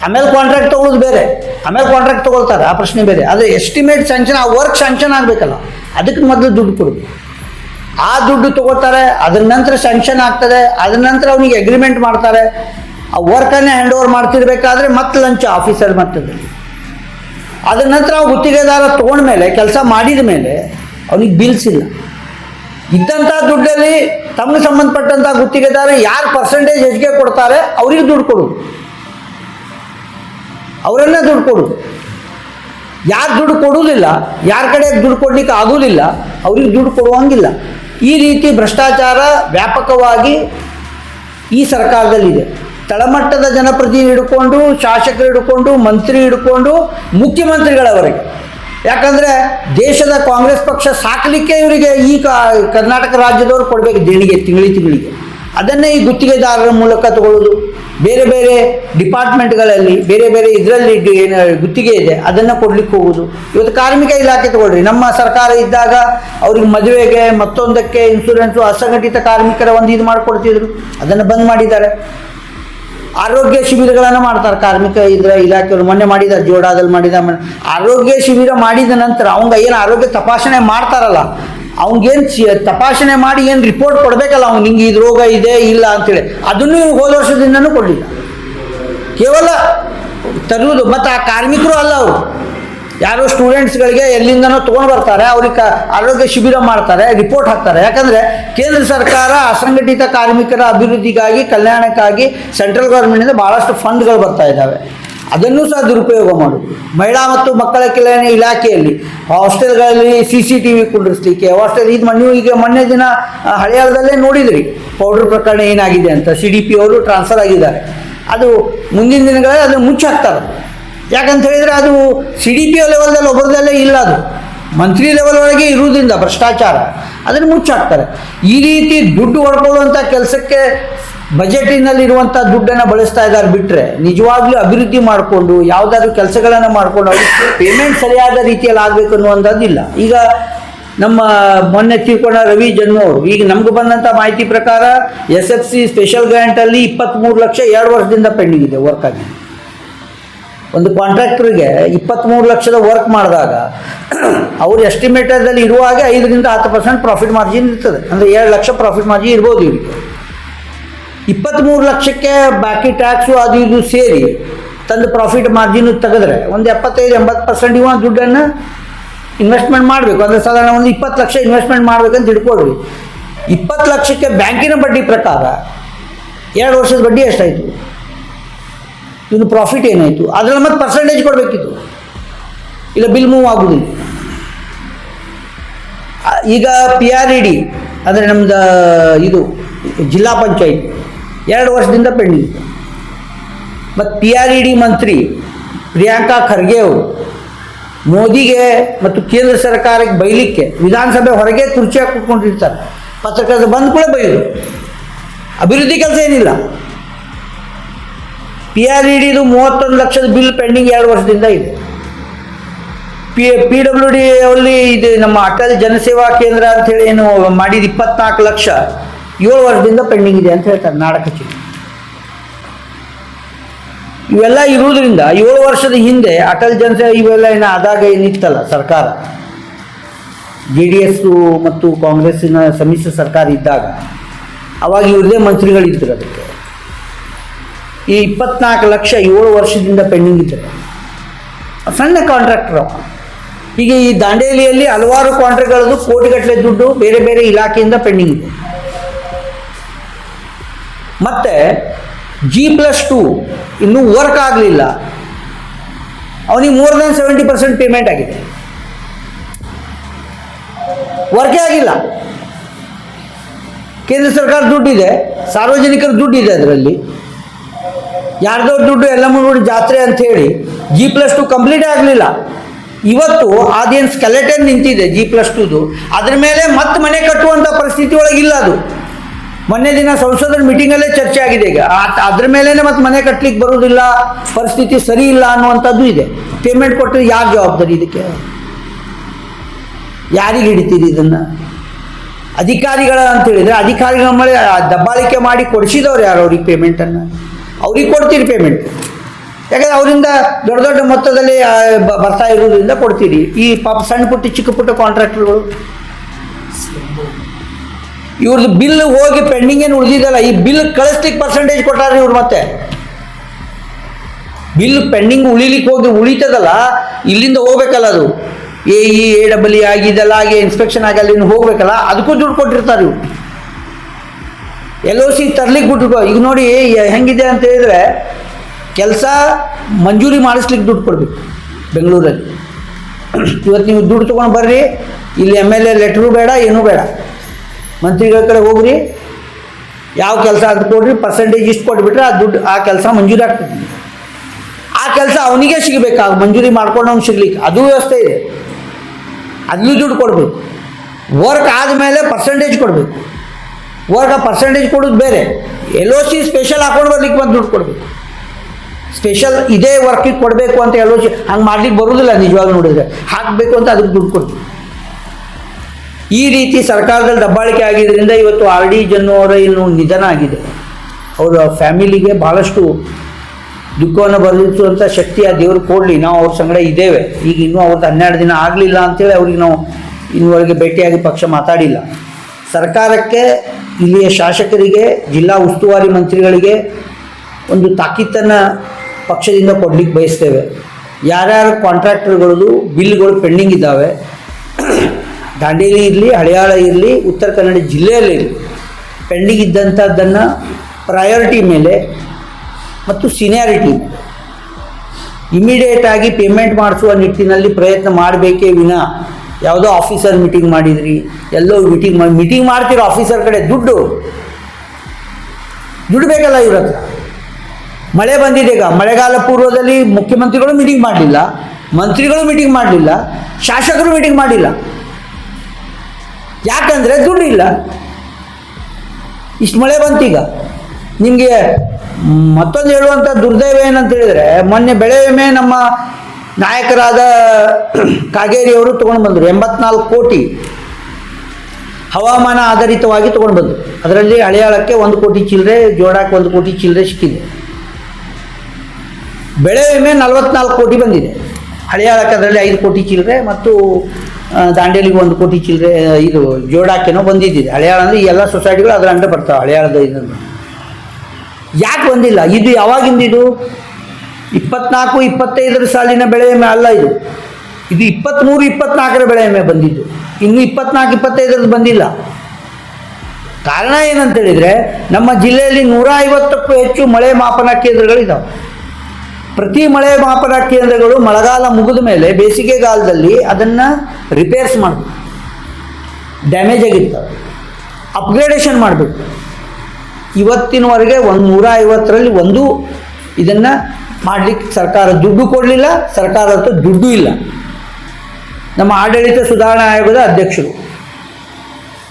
ಆಮೇಲೆ ಕಾಂಟ್ರಾಕ್ಟ್ ತೊಗೊಳೋದು ಬೇರೆ. ಆಮೇಲೆ ಕಾಂಟ್ರಾಕ್ಟ್ ತೊಗೊಳ್ತಾರೆ, ಆ ಪ್ರಶ್ನೆ ಬೇರೆ. ಆದರೆ ಎಸ್ಟಿಮೇಟ್ ಸ್ಯಾಂಕ್ಷನ್ ಆ ವರ್ಕ್ ಸ್ಯಾಂಕ್ಷನ್ ಆಗಬೇಕಲ್ಲ. ಅದಕ್ಕೆ ಮೊದಲು ದುಡ್ಡು ಕೊಡಬೇಕು. ಆ ದುಡ್ಡು ತಗೋತಾರೆ ಅದ್ರ ನಂತರ ಸ್ಯಾಂಕ್ಷನ್ ಆಗ್ತದೆ, ಅದ್ರ ನಂತರ ಅವನಿಗೆ ಅಗ್ರಿಮೆಂಟ್ ಮಾಡ್ತಾರೆ. ಆ ವರ್ಕನ್ನೇ ಹ್ಯಾಂಡ್ ಓವರ್ ಮಾಡ್ತಿರ್ಬೇಕಾದ್ರೆ ಮತ್ತೆ ಲಂಚ ಆಫೀಸರ್ ಮಟ್ಟದಲ್ಲಿ ಅದ್ರ ನಂತರ ಅವ್ನು ಗುತ್ತಿಗೆದಾರ ತೊಗೊಂಡ್ಮೇಲೆ ಕೆಲಸ ಮಾಡಿದ ಮೇಲೆ ಅವನಿಗೆ ಬಿಲ್ಸ್ ಇಲ್ಲ. ಇದ್ದಂಥ ದುಡ್ಡಲ್ಲಿ ತಮ್ಮ ಸಂಬಂಧಪಟ್ಟಂಥ ಗುತ್ತಿಗೆದಾರ ಯಾರು ಪರ್ಸೆಂಟೇಜ್ ಹೆಚ್ಚಿಗೆ ಕೊಡ್ತಾರೆ, ಅವ್ರಿಗೆ ದುಡ್ಡು ಕೊಡು ಅವರನ್ನೇ ದುಡ್ಡು ಕೊಡು ಯಾರು ದುಡ್ಡು ಕೊಡುವುದಿಲ್ಲ ಯಾರ ಕಡೆ ದುಡ್ಡು ಕೊಡ್ಲಿಕ್ಕೆ ಆಗೋದಿಲ್ಲ, ಅವ್ರಿಗೆ ದುಡ್ಡು ಕೊಡುವಂಗಿಲ್ಲ. ಈ ರೀತಿ ಭ್ರಷ್ಟಾಚಾರ ವ್ಯಾಪಕವಾಗಿ ಈ ಸರ್ಕಾರದಲ್ಲಿದೆ. ತಳಮಟ್ಟದ ಜನಪ್ರತಿನಿಧಿ ಹಿಡ್ಕೊಂಡು, ಶಾಸಕರು ಹಿಡ್ಕೊಂಡು, ಮಂತ್ರಿ ಹಿಡ್ಕೊಂಡು, ಮುಖ್ಯಮಂತ್ರಿಗಳವರೆಗೆ. ಯಾಕಂದರೆ ದೇಶದ ಕಾಂಗ್ರೆಸ್ ಪಕ್ಷ ಸಾಕಲಿಕ್ಕೆ ಇವರಿಗೆ ಈ ಕರ್ನಾಟಕ ರಾಜ್ಯದವರು ಕೊಡಬೇಕು ದೇಣಿಗೆ ತಿಂಗಳಿಗೆ ತಿಂಗಳಿಗೆ. ಅದನ್ನೇ ಈ ಗುತ್ತಿಗೆದಾರರ ಮೂಲಕ ತಗೊಳ್ಳೋದು ಬೇರೆ ಬೇರೆ ಡಿಪಾರ್ಟ್ಮೆಂಟ್ಗಳಲ್ಲಿ, ಬೇರೆ ಬೇರೆ ಇದರಲ್ಲಿ ಏನು ಗುತ್ತಿಗೆ ಇದೆ, ಅದನ್ನು ಕೊಡ್ಲಿಕ್ಕೆ ಹೋಗೋದು ಇವತ್ತು ಕಾರ್ಮಿಕ ಇಲಾಖೆ ತಗೊಳ್ರಿ. ನಮ್ಮ ಸರ್ಕಾರ ಇದ್ದಾಗ ಅವ್ರಿಗೆ ಮದುವೆಗೆ ಮತ್ತೊಂದಕ್ಕೆ ಇನ್ಶೂರೆನ್ಸು ಅಸಂಘಟಿತ ಕಾರ್ಮಿಕರ ಒಂದು ಇದು ಮಾಡಿಕೊಡ್ತಿದ್ರು. ಅದನ್ನು ಬಂದ್ ಮಾಡಿದ್ದಾರೆ. ಆರೋಗ್ಯ ಶಿಬಿರಗಳನ್ನು ಮಾಡ್ತಾರೆ ಕಾರ್ಮಿಕ ಇದ್ರ ಇಲಾಖೆಯವರು. ಮೊನ್ನೆ ಮಾಡಿದ್ದಾರೆ ಜೋಡಾದಲ್ಲಿ ಮಾಡಿದ. ಆರೋಗ್ಯ ಶಿಬಿರ ಮಾಡಿದ ನಂತರ ಅವಂಗ ಏನು ಆರೋಗ್ಯ ತಪಾಸಣೆ ಮಾಡ್ತಾರಲ್ಲ. ಅವ್ನಿಗೇನು ತಪಾಸಣೆ ಮಾಡಿ ಏನು ರಿಪೋರ್ಟ್ ಕೊಡಬೇಕಲ್ಲ, ಅವ್ನು ನಿಂಗೆ ಇದು ರೋಗ ಇದೆ, ಇಲ್ಲ ಅಂತೇಳಿ. ಅದನ್ನು ಹೋದ ವರ್ಷದಿಂದನೂ ಕೊಡಲಿಲ್ಲ. ಕೇವಲ ತರುವುದು ಮತ್ತು ಆ ಕಾರ್ಮಿಕರು ಅಲ್ಲ ಅವರು. ಯಾರೋ ಸ್ಟೂಡೆಂಟ್ಸ್ಗಳಿಗೆ ಎಲ್ಲಿಂದನೋ ತೊಗೊಂಡು ಬರ್ತಾರೆ, ಅವ್ರಿಗೆ ಆರೋಗ್ಯ ಶಿಬಿರ ಮಾಡ್ತಾರೆ ರಿಪೋರ್ಟ್ ಹಾಕ್ತಾರೆ. ಯಾಕಂದರೆ ಕೇಂದ್ರ ಸರ್ಕಾರ ಅಸಂಘಟಿತ ಕಾರ್ಮಿಕರ ಅಭಿವೃದ್ಧಿಗಾಗಿ, ಕಲ್ಯಾಣಕ್ಕಾಗಿ ಸೆಂಟ್ರಲ್ ಗೌರ್ಮೆಂಟಿಂದ ಭಾಳಷ್ಟು ಫಂಡ್ಗಳು ಬರ್ತಾ ಇದ್ದಾವೆ ಅದನ್ನೂ ಸಹ ದುರುಪಯೋಗ ಮಾಡೋದು ಮಹಿಳಾ ಮತ್ತು ಮಕ್ಕಳ ಕಲ್ಯಾಣ ಇಲಾಖೆಯಲ್ಲಿ ಹಾಸ್ಟೆಲ್ಗಳಲ್ಲಿ C C T V hostel ಇದು ನೀವು ಈಗ ಮೊನ್ನೆ ದಿನ ಹಳೆಯದಲ್ಲೇ ನೋಡಿದ್ರಿ. ಪೌಡರ್ ಪ್ರಕರಣ ಏನಾಗಿದೆ ಅಂತ. ಸಿ ಡಿ ಪಿ ಅವರು ಟ್ರಾನ್ಸ್ಫರ್ ಆಗಿದ್ದಾರೆ. ಅದು ಮುಂದಿನ ದಿನಗಳಲ್ಲಿ ಅದು ಮುಚ್ಚಾಕ್ತಾರೆ. ಯಾಕಂತ ಹೇಳಿದರೆ ಅದು ಸಿ ಡಿ ಪಿ ಲೆವೆಲ್ದಲ್ಲಿ ಒಬ್ಬರದಲ್ಲೇ ಇಲ್ಲ ಅದು. ಮಂತ್ರಿ ಲೆವೆಲ್ ಒಳಗೆ ಇರುವುದರಿಂದ ಭ್ರಷ್ಟಾಚಾರ. ಅದನ್ನು ಮುಚ್ಚಾಕ್ತಾರೆ. ಈ ರೀತಿ ದುಡ್ಡು ಹೊಡ್ಕೊಳ್ಳುವಂಥ ಕೆಲಸಕ್ಕೆ ಬಜೆಟಿನಲ್ಲಿರುವಂಥ ದುಡ್ಡನ್ನು ಬಳಸ್ತಾ ಇದ್ದಾರೆ ಬಿಟ್ಟರೆ ನಿಜವಾಗ್ಲೂ ಅಭಿವೃದ್ಧಿ ಮಾಡಿಕೊಂಡು ಯಾವುದಾದ್ರೂ ಕೆಲಸಗಳನ್ನು ಮಾಡಿಕೊಂಡು ಅವ್ರಿಗೆ ಪೇಮೆಂಟ್ ಸರಿಯಾದ ರೀತಿಯಲ್ಲಿ ಆಗಬೇಕು ಅನ್ನುವಂಥದ್ದಿಲ್ಲ ಈಗ ನಮ್ಮ ಮೊನ್ನೆ ತೀರ್ಕೊಂಡ ರವಿ ಜನ್ಮ ಅವರು, ಈಗ ನಮ್ಗೆ ಬಂದಂಥ ಮಾಹಿತಿ ಪ್ರಕಾರ ಎಸ್ ಎಫ್ ಸಿ ಸ್ಪೆಷಲ್ ಗ್ರ್ಯಾಂಟಲ್ಲಿ ಇಪ್ಪತ್ತ್ಮೂರು ಲಕ್ಷ ಎರಡು ವರ್ಷದಿಂದ ಪೆಂಡಿಂಗ್ ಇದೆ ವರ್ಕ್ ಆಗಿದೆ ಒಂದು ಕಾಂಟ್ರಾಕ್ಟ್ರಿಗೆ ಇಪ್ಪತ್ತ್ಮೂರು ಲಕ್ಷದ ವರ್ಕ್ ಮಾಡಿದಾಗ ಅವ್ರ ಎಸ್ಟಿಮೇಟರ್ದಲ್ಲಿ ಇರುವಾಗೆ ಐದರಿಂದ ಹತ್ತು ಪರ್ಸೆಂಟ್ ಪ್ರಾಫಿಟ್ ಮಾರ್ಜಿನ್ ಇರ್ತದೆ. ಅಂದರೆ ಎರಡು ಲಕ್ಷ ಪ್ರಾಫಿಟ್ ಮಾರ್ಜಿನ್ ಇರ್ಬೋದು ಇವರಿಗೆ. ಇಪ್ಪತ್ತ್ಮೂರು ಲಕ್ಷಕ್ಕೆ ಬಾಕಿ ಟ್ಯಾಕ್ಸು ಅದು ಇದು ಸೇರಿ ತಂದು ಪ್ರಾಫಿಟ್ ಮಾರ್ಜಿನ್ ತೆಗೆದ್ರೆ ಒಂದು ಎಪ್ಪತ್ತೈದು, ಎಂಬತ್ತು ಪರ್ಸೆಂಟ್ ಇವ ದುಡ್ಡನ್ನು ಇನ್ವೆಸ್ಟ್ಮೆಂಟ್ ಮಾಡಬೇಕು. ಅಂದರೆ ಸಾಧಾರಣ ಒಂದು ಇಪ್ಪತ್ತು ಲಕ್ಷ ಇನ್ವೆಸ್ಟ್ಮೆಂಟ್ ಮಾಡಬೇಕಂತ ಹಿಡ್ಕೊಳ್ರಿ. ಇಪ್ಪತ್ತು ಲಕ್ಷಕ್ಕೆ ಬ್ಯಾಂಕಿನ ಬಡ್ಡಿ ಪ್ರಕಾರ ಎರಡು ವರ್ಷದ ಬಡ್ಡಿ ಎಷ್ಟಾಯಿತು? ಇದು ಪ್ರಾಫಿಟ್ ಏನಾಯಿತು? ಅದರಲ್ಲಿ ಮತ್ತೆ ಪರ್ಸೆಂಟೇಜ್ ಕೊಡಬೇಕಿತ್ತು. ಇಲ್ಲ ಬಿಲ್ ಮೂವ್ ಆಗುದಿಲ್ಲ. ಈಗ ಪಿ ಆರ್ ಇ ಡಿ ಅಂದರೆ ನಮ್ದು ಇದು ಜಿಲ್ಲಾ ಪಂಚಾಯತ್. ಎರಡು ವರ್ಷದಿಂದ ಪೆಂಡಿಂಗ್. ಮತ್ತು ಪಿ ಆರ್ ಇ ಡಿ ಮಂತ್ರಿ ಪ್ರಿಯಾಂಕಾ ಖರ್ಗೆ ಅವರು ಮೋದಿಗೆ ಮತ್ತು ಕೇಂದ್ರ ಸರ್ಕಾರಕ್ಕೆ ಬೈಲಿಕ್ಕೆ ವಿಧಾನಸಭೆ ಹೊರಗೆ ತುರ್ಚಿ ಕೂತ್ಕೊಂಡಿರ್ತಾರೆ ಪತ್ರಕರ್ತ ಬಂದ ಕೂಡ ಬೈಯೋದು. ಅಭಿವೃದ್ಧಿ ಕೆಲಸ ಏನಿಲ್ಲ. ಪಿ ಆರ್ ಇ ಡಿದು ಮೂವತ್ತೊಂದು ಲಕ್ಷದ ಬಿಲ್ ಪೆಂಡಿಂಗ್ ಎರಡು ವರ್ಷದಿಂದ ಇದೆ. ಪಿ ಪಿ ಡಬ್ಲ್ಯೂ ಡಿ ಅಲ್ಲಿ ಇದು ನಮ್ಮ ಅಟಲ್ ಜನಸೇವಾ ಕೇಂದ್ರ ಅಂತೇಳಿ ಏನು ಮಾಡಿದ ಇಪ್ಪತ್ನಾಲ್ಕು ಲಕ್ಷ. ಏಳು ವರ್ಷದಿಂದ ಪೆಂಡಿಂಗ್ ಇದೆ ಅಂತ ಹೇಳ್ತಾರೆ ನಾಡ ಕಚೇರಿ ಇವೆಲ್ಲ ಇರುವುದರಿಂದ ಏಳು ವರ್ಷದ ಹಿಂದೆ ಅಟಲ್ ಜನತೆ ಇವೆಲ್ಲ ಏನು ಆದಾಗ ಏನಿತ್ತಲ್ಲ ಸರ್ಕಾರ. ಜೆ ಡಿ ಎಸ್ಸು ಮತ್ತು ಕಾಂಗ್ರೆಸ್ಸಿನ ಸಮ್ಮಿಶ್ರ ಸರ್ಕಾರ ಇದ್ದಾಗ ಅವಾಗ ಇವ್ರದೇ ಮಂತ್ರಿಗಳಿದ್ರು ಅದಕ್ಕೆ. ಈ ಇಪ್ಪತ್ನಾಲ್ಕು ಲಕ್ಷ ಏಳು ವರ್ಷದಿಂದ ಪೆಂಡಿಂಗ್ ಇದ್ದರು ಸಣ್ಣ ಕಾಂಟ್ರಾಕ್ಟರ್. ಈಗ ಈ ದಾಂಡೇಲಿಯಲ್ಲಿ ಹಲವಾರು ಕಾಂಟ್ರಾಕ್ಟ್ಗಳದ್ದು ಕೋಟಿಗಟ್ಟಲೆ ದುಡ್ಡು ಬೇರೆ ಬೇರೆ ಇಲಾಖೆಯಿಂದ ಪೆಂಡಿಂಗ್ ಇದೆ. ಮತ್ತೆ ಜಿ ಪ್ಲಸ್ ಟು ಇನ್ನೂ ವರ್ಕ್ ಆಗಲಿಲ್ಲ. ಅವನಿಗೆ more than seventy percent payment ಆಗಿದೆ. ವರ್ಕೇ ಆಗಿಲ್ಲ. ಕೇಂದ್ರ ಸರ್ಕಾರ ದುಡ್ಡಿದೆ, ಸಾರ್ವಜನಿಕರ ದುಡ್ಡಿದೆ ಅದರಲ್ಲಿ. ಯಾರ್ದೋ ದುಡ್ಡು ಎಲ್ಲ ನೋಡಿ ಜಾತ್ರೆ ಅಂತ ಹೇಳಿ ಜಿ ಪ್ಲಸ್ ಟು ಕಂಪ್ಲೀಟ್ ಆಗಲಿಲ್ಲ. ಇವತ್ತು ಅದೇನು ಸ್ಕೆಲೆಟನ್ ನಿಂತಿದೆ ಜಿ ಪ್ಲಸ್ ಟೂದು ಅದ್ರ ಮೇಲೆ ಮತ್ತೆ ಮನೆ ಕಟ್ಟುವಂಥ ಪರಿಸ್ಥಿತಿ ಒಳಗಿಲ್ಲ ಅದು. ಮೊನ್ನೆ ದಿನ ಸಂಸದರ ಮೀಟಿಂಗಲ್ಲೇ ಚರ್ಚೆ ಆಗಿದೆ ಈಗ. ಅದ್ರ ಮೇಲೇನೆ ಮತ್ತೆ ಮನೆ ಕಟ್ಟಲಿಕ್ಕೆ ಬರೋದಿಲ್ಲ, ಪರಿಸ್ಥಿತಿ ಸರಿ ಇಲ್ಲ ಅನ್ನುವಂಥದ್ದು ಇದೆ. ಪೇಮೆಂಟ್ ಕೊಟ್ಟರೆ ಯಾರು ಜವಾಬ್ದಾರಿ ಇದಕ್ಕೆ? ಯಾರಿಗೆ ಹಿಡಿತೀರಿ ಇದನ್ನು? ಅಧಿಕಾರಿಗಳ ಅಂತ ಹೇಳಿದ್ರೆ ಅಧಿಕಾರಿಗಳ ಮೇಲೆ ದಬ್ಬಾಳಿಕೆ ಮಾಡಿ ಕೊಡಿಸಿದವ್ರು ಯಾರು ಅವ್ರಿಗೆ ಪೇಮೆಂಟನ್ನು ಅವ್ರಿಗೆ ಕೊಡ್ತೀರಿ ಪೇಮೆಂಟ್ ಯಾಕಂದ್ರೆ ಅವರಿಂದ ದೊಡ್ಡ ದೊಡ್ಡ ಮೊತ್ತದಲ್ಲಿ ಬರ್ತಾ ಇರೋದ್ರಿಂದ ಕೊಡ್ತೀರಿ. ಈ ಪಾಪ ಸಣ್ಣ ಪುಟ್ಟ, ಚಿಕ್ಕ ಪುಟ್ಟ ಕಾಂಟ್ರಾಕ್ಟರ್ಗಳು ಇವ್ರದ್ದು ಬಿಲ್ ಹೋಗಿ ಪೆಂಡಿಂಗ್ ಏನು ಉಳಿದಿದಲ್ಲ, ಈ ಬಿಲ್ ಕಳಿಸ್ಲಿಕ್ಕೆ ಪರ್ಸೆಂಟೇಜ್ ಕೊಟ್ಟಾರ್ರಿ ಇವ್ರು ಮತ್ತೆ. ಬಿಲ್ ಪೆಂಡಿಂಗ್ ಉಳಿಲಿಕ್ಕೆ ಹೋಗಿ ಉಳಿತದಲ್ಲ, ಇಲ್ಲಿಂದ ಹೋಗ್ಬೇಕಲ್ಲ ಅದು. A, E, A double E ಆಗಿದೆಲ್ಲ ಆಗಿ ಇನ್ಸ್ಪೆಕ್ಷನ್ ಆಗಿ ಅಲ್ಲಿ ಹೋಗ್ಬೇಕಲ್ಲ, ಅದಕ್ಕೂ ದುಡ್ಡು ಕೊಟ್ಟಿರ್ತಾರೆ ಇವ್ರು. ಎಲ್ ಒ ಸಿ ತರ್ಲಿಕ್ಕೆ ಬಿಟ್ಟು ಈಗ ನೋಡಿ ಹೆಂಗಿದೆ ಅಂತ ಹೇಳಿದ್ರೆ, ಕೆಲಸ ಮಂಜೂರಿ ಮಾಡಿಸ್ಲಿಕ್ಕೆ ದುಡ್ಡು ಕೊಡಬೇಕು, ಬೆಂಗಳೂರಲ್ಲಿ. ಇವತ್ತು ನೀವು ದುಡ್ಡು ತೊಗೊಂಡು ಬರ್ರಿ, ಇಲ್ಲಿ ಎಂ ಎಲ್ ಎ ಲೆಟ್ರು ಬೇಡ, ಏನೂ ಬೇಡ. ಮಂತ್ರಿಗಳ ಕಡೆ ಹೋಗ್ರಿ, ಯಾವ ಕೆಲಸ ಅಂತ ಕೊಡ್ರಿ ಪರ್ಸೆಂಟೇಜ್ ಇಷ್ಟು ಕೊಟ್ಬಿಟ್ರೆ ಆ ದುಡ್ಡು, ಆ ಕೆಲಸ ಮಂಜೂರಿ ಆಗ್ತದೆ. ಆ ಕೆಲಸ ಅವನಿಗೆ ಸಿಗಬೇಕು, ಆ ಮಂಜೂರಿ ಮಾಡ್ಕೊಂಡು ಅವ್ನು ಸಿಗ್ಲಿಕ್ಕೆ. ಅದು ವ್ಯವಸ್ಥೆ ಇದೆ. ಅದನ್ನು ದುಡ್ಡು ಕೊಡಬೇಕು. ವರ್ಕ್ ಆದಮೇಲೆ ಪರ್ಸೆಂಟೇಜ್ ಕೊಡಬೇಕು. ವರ್ಕ್ ಆ ಪರ್ಸೆಂಟೇಜ್ ಕೊಡೋದು ಬೇರೆ. ಎಲ್ ಒ ಸಿ ಸ್ಪೆಷಲ್ ಹಾಕೊಂಡು ಬರ್ಲಿಕ್ಕೆ ಬಂದು ದುಡ್ಡು ಕೊಡಬೇಕು. ಸ್ಪೆಷಲ್ ಇದೇ ವರ್ಕಿಗೆ ಕೊಡಬೇಕು ಅಂತ ಎಲ್ ಒ ಸಿ ಹಂಗೆ ಮಾಡ್ಲಿಕ್ಕೆ ಬರೋದಿಲ್ಲ ನಿಜವಾಗಿ ನೋಡಿದರೆ. ಹಾಕಬೇಕು ಅಂತ ಅದಕ್ಕೆ ದುಡ್ಡು ಕೊಡ್ಬೇಕು. ಈ ರೀತಿ ಸರ್ಕಾರದಲ್ಲಿ ದಬ್ಬಾಳಿಕೆ ಆಗಿದ್ದರಿಂದ ಇವತ್ತು ಆರ್ ಡಿ ಜನ್ನು ಅವರ ಇನ್ನು ನಿಧನ ಆಗಿದೆ. ಅವರ ಫ್ಯಾಮಿಲಿಗೆ ಭಾಳಷ್ಟು ದುಃಖವನ್ನು ಬರಲಿಸುವಂಥ ಶಕ್ತಿ ಆ ದೇವರು ಕೊಡಲಿ. ನಾವು ಅವ್ರ ಸಂಗಡ ಇದ್ದೇವೆ. ಈಗ ಇನ್ನೂ ಅವ್ರದ್ದು ಹನ್ನೆರಡು ದಿನ ಆಗಲಿಲ್ಲ ಅಂತೇಳಿ ಅವ್ರಿಗೆ ನಾವು ಇನ್ನುವರೆಗೆ ಭೇಟಿಯಾಗಿ ಪಕ್ಷ ಮಾತಾಡಿಲ್ಲ. ಸರ್ಕಾರಕ್ಕೆ, ಇಲ್ಲಿಯ ಶಾಸಕರಿಗೆ, ಜಿಲ್ಲಾ ಉಸ್ತುವಾರಿ ಮಂತ್ರಿಗಳಿಗೆ ಒಂದು ತಾಕೀತನ್ನು ಪಕ್ಷದಿಂದ ಕೊಡಲಿಕ್ಕೆ ಬಯಸ್ತೇವೆ. ಯಾರ್ಯಾರು ಕಾಂಟ್ರಾಕ್ಟರ್ಗಳದ್ದು ಬಿಲ್ಗಳು ಪೆಂಡಿಂಗ್ ಇದ್ದಾವೆ ದಾಂಡೇಲಿ ಇರಲಿ, ಹಳಿಯಾಳ ಇರಲಿ, ಉತ್ತರ ಕನ್ನಡ ಜಿಲ್ಲೆಯಲ್ಲಿ ಇರಲಿ ಪೆಂಡಿಂಗ್ ಇದ್ದಂಥದ್ದನ್ನು ಪ್ರಯಾರಿಟಿ ಮೇಲೆ ಮತ್ತು ಸೀನಿಯಾರಿಟಿ ಇಮಿಡಿಯೇಟ್ ಆಗಿ ಪೇಮೆಂಟ್ ಮಾಡಿಸುವ ನಿಟ್ಟಿನಲ್ಲಿ ಪ್ರಯತ್ನ ಮಾಡಬೇಕೇ ವಿನ ಯಾವುದೋ ಆಫೀಸರ್ ಮೀಟಿಂಗ್ ಮಾಡಿದ್ರಿ, ಎಲ್ಲೋ ಮೀಟಿಂಗ್ ಮಾಡಿ ಮೀಟಿಂಗ್ ಮಾಡ್ತೀರೋ ಆಫೀಸರ್ ಕಡೆ? ದುಡ್ಡು. ದುಡ್ಡು ಬೇಕಲ್ಲ ಇವ್ರ ಮಳೆ ಬಂದಿದೆ ಈಗ. ಮಳೆಗಾಲ ಪೂರ್ವದಲ್ಲಿ ಮುಖ್ಯಮಂತ್ರಿಗಳು ಮೀಟಿಂಗ್ ಮಾಡಲಿಲ್ಲ, ಮಂತ್ರಿಗಳು ಮೀಟಿಂಗ್ ಮಾಡಲಿಲ್ಲ, ಶಾಸಕರು ಮೀಟಿಂಗ್ ಮಾಡಿಲ್ಲ ಯಾಕಂದರೆ ದುಡ್ಡು ಇಲ್ಲ. ಇಷ್ಟು ಮಳೆ ಬಂತೀಗ. ನಿಮಗೆ ಮತ್ತೊಂದು ಹೇಳುವಂಥ ದುರ್ದೈವ ಏನಂತ ಹೇಳಿದರೆ, ಮೊನ್ನೆ ಬೆಳೆ ವಿಮೆ ನಮ್ಮ ನಾಯಕರಾದ ಕಾಗೇರಿಯವರು ತೊಗೊಂಡು ಬಂದರು. ಎಂಬತ್ನಾಲ್ಕು ಕೋಟಿ ಹವಾಮಾನ ಆಧಾರಿತವಾಗಿ ತೊಗೊಂಡು ಬಂದರು. ಅದರಲ್ಲಿ ಹಳೆಯಾಳಕ್ಕೆ ಒಂದು ಕೋಟಿ ಚಿಲ್ಲರೆ ಜೋಡಕ್ಕೆ ಒಂದು ಕೋಟಿ ಚಿಲ್ಲರೆ ಸಿಕ್ಕಿದೆ. ಬೆಳೆ ವಿಮೆ ನಲವತ್ನಾಲ್ಕು ಕೋಟಿ ಬಂದಿದೆ. ಹಳೆಯಾಳಕ್ಕೆ ಅದರಲ್ಲಿ ಐದು ಕೋಟಿ ಚಿಲ್ಲರೆ ಮತ್ತು ದಾಂಡೇಲಿಗೆ ಒಂದು ಕೋಟಿ ಚಿಲ್ಲರೆ ಇದು ಜೋಡಾಕೆನೋ ಬಂದಿದ್ದಿದೆ ಹಳೆಯಾಳ ಅಂದರೆ ಎಲ್ಲ ಸೊಸೈಟಿಗಳು ಅದರ ಅಂಡ ಬರ್ತಾವೆ ಹಳೆಯಾಳದ ಇದನ್ನು. ಯಾಕೆ ಬಂದಿಲ್ಲ? ಇದು ಯಾವಾಗಿಂದ ಇದು? ಇಪ್ಪತ್ನಾಲ್ಕು, ಇಪ್ಪತ್ತೈದರ ಸಾಲಿನ ಬೆಳೆ ಅಲ್ಲ ಇದು. ಇದು ಇಪ್ಪತ್ತ್ಮೂರು ಇಪ್ಪತ್ನಾಲ್ಕರ ಬೆಳೆ ವಿಮೆ ಬಂದಿದ್ದು. ಇನ್ನು ಇಪ್ಪತ್ನಾಲ್ಕು, ಇಪ್ಪತ್ತೈದರದ್ದು ಬಂದಿಲ್ಲ. ಕಾರಣ ಏನಂತೇಳಿದರೆ, ನಮ್ಮ ಜಿಲ್ಲೆಯಲ್ಲಿ ನೂರ ಐವತ್ತಕ್ಕೂ ಹೆಚ್ಚು ಮಳೆ ಮಾಪನ ಕೇಂದ್ರಗಳಿದ್ದಾವೆ ಪ್ರತಿ ಮಳೆ ಮಾಪನ ಕೇಂದ್ರಗಳು ಮಳೆಗಾಲ ಮುಗಿದ ಮೇಲೆ ಬೇಸಿಗೆಗಾಲದಲ್ಲಿ ಅದನ್ನು ರಿಪೇರ್ಸ್ ಮಾಡಬೇಕು ಡ್ಯಾಮೇಜ್ ಆಗಿರ್ತವೆ ಅಪ್ಗ್ರೇಡೇಷನ್ ಮಾಡಬೇಕು. ಇವತ್ತಿನವರೆಗೆ ಒಂದು ನೂರ ಐವತ್ತರಲ್ಲಿ ಒಂದು ಇದನ್ನು ಮಾಡಲಿಕ್ಕೆ ಸರ್ಕಾರ ದುಡ್ಡು ಕೊಡಲಿಲ್ಲ ಸರ್ಕಾರ ದುಡ್ಡು ಇಲ್ಲ. ನಮ್ಮ ಆಡಳಿತ ಸುಧಾರಣಾ ಆಯೋಗದ ಅಧ್ಯಕ್ಷರು.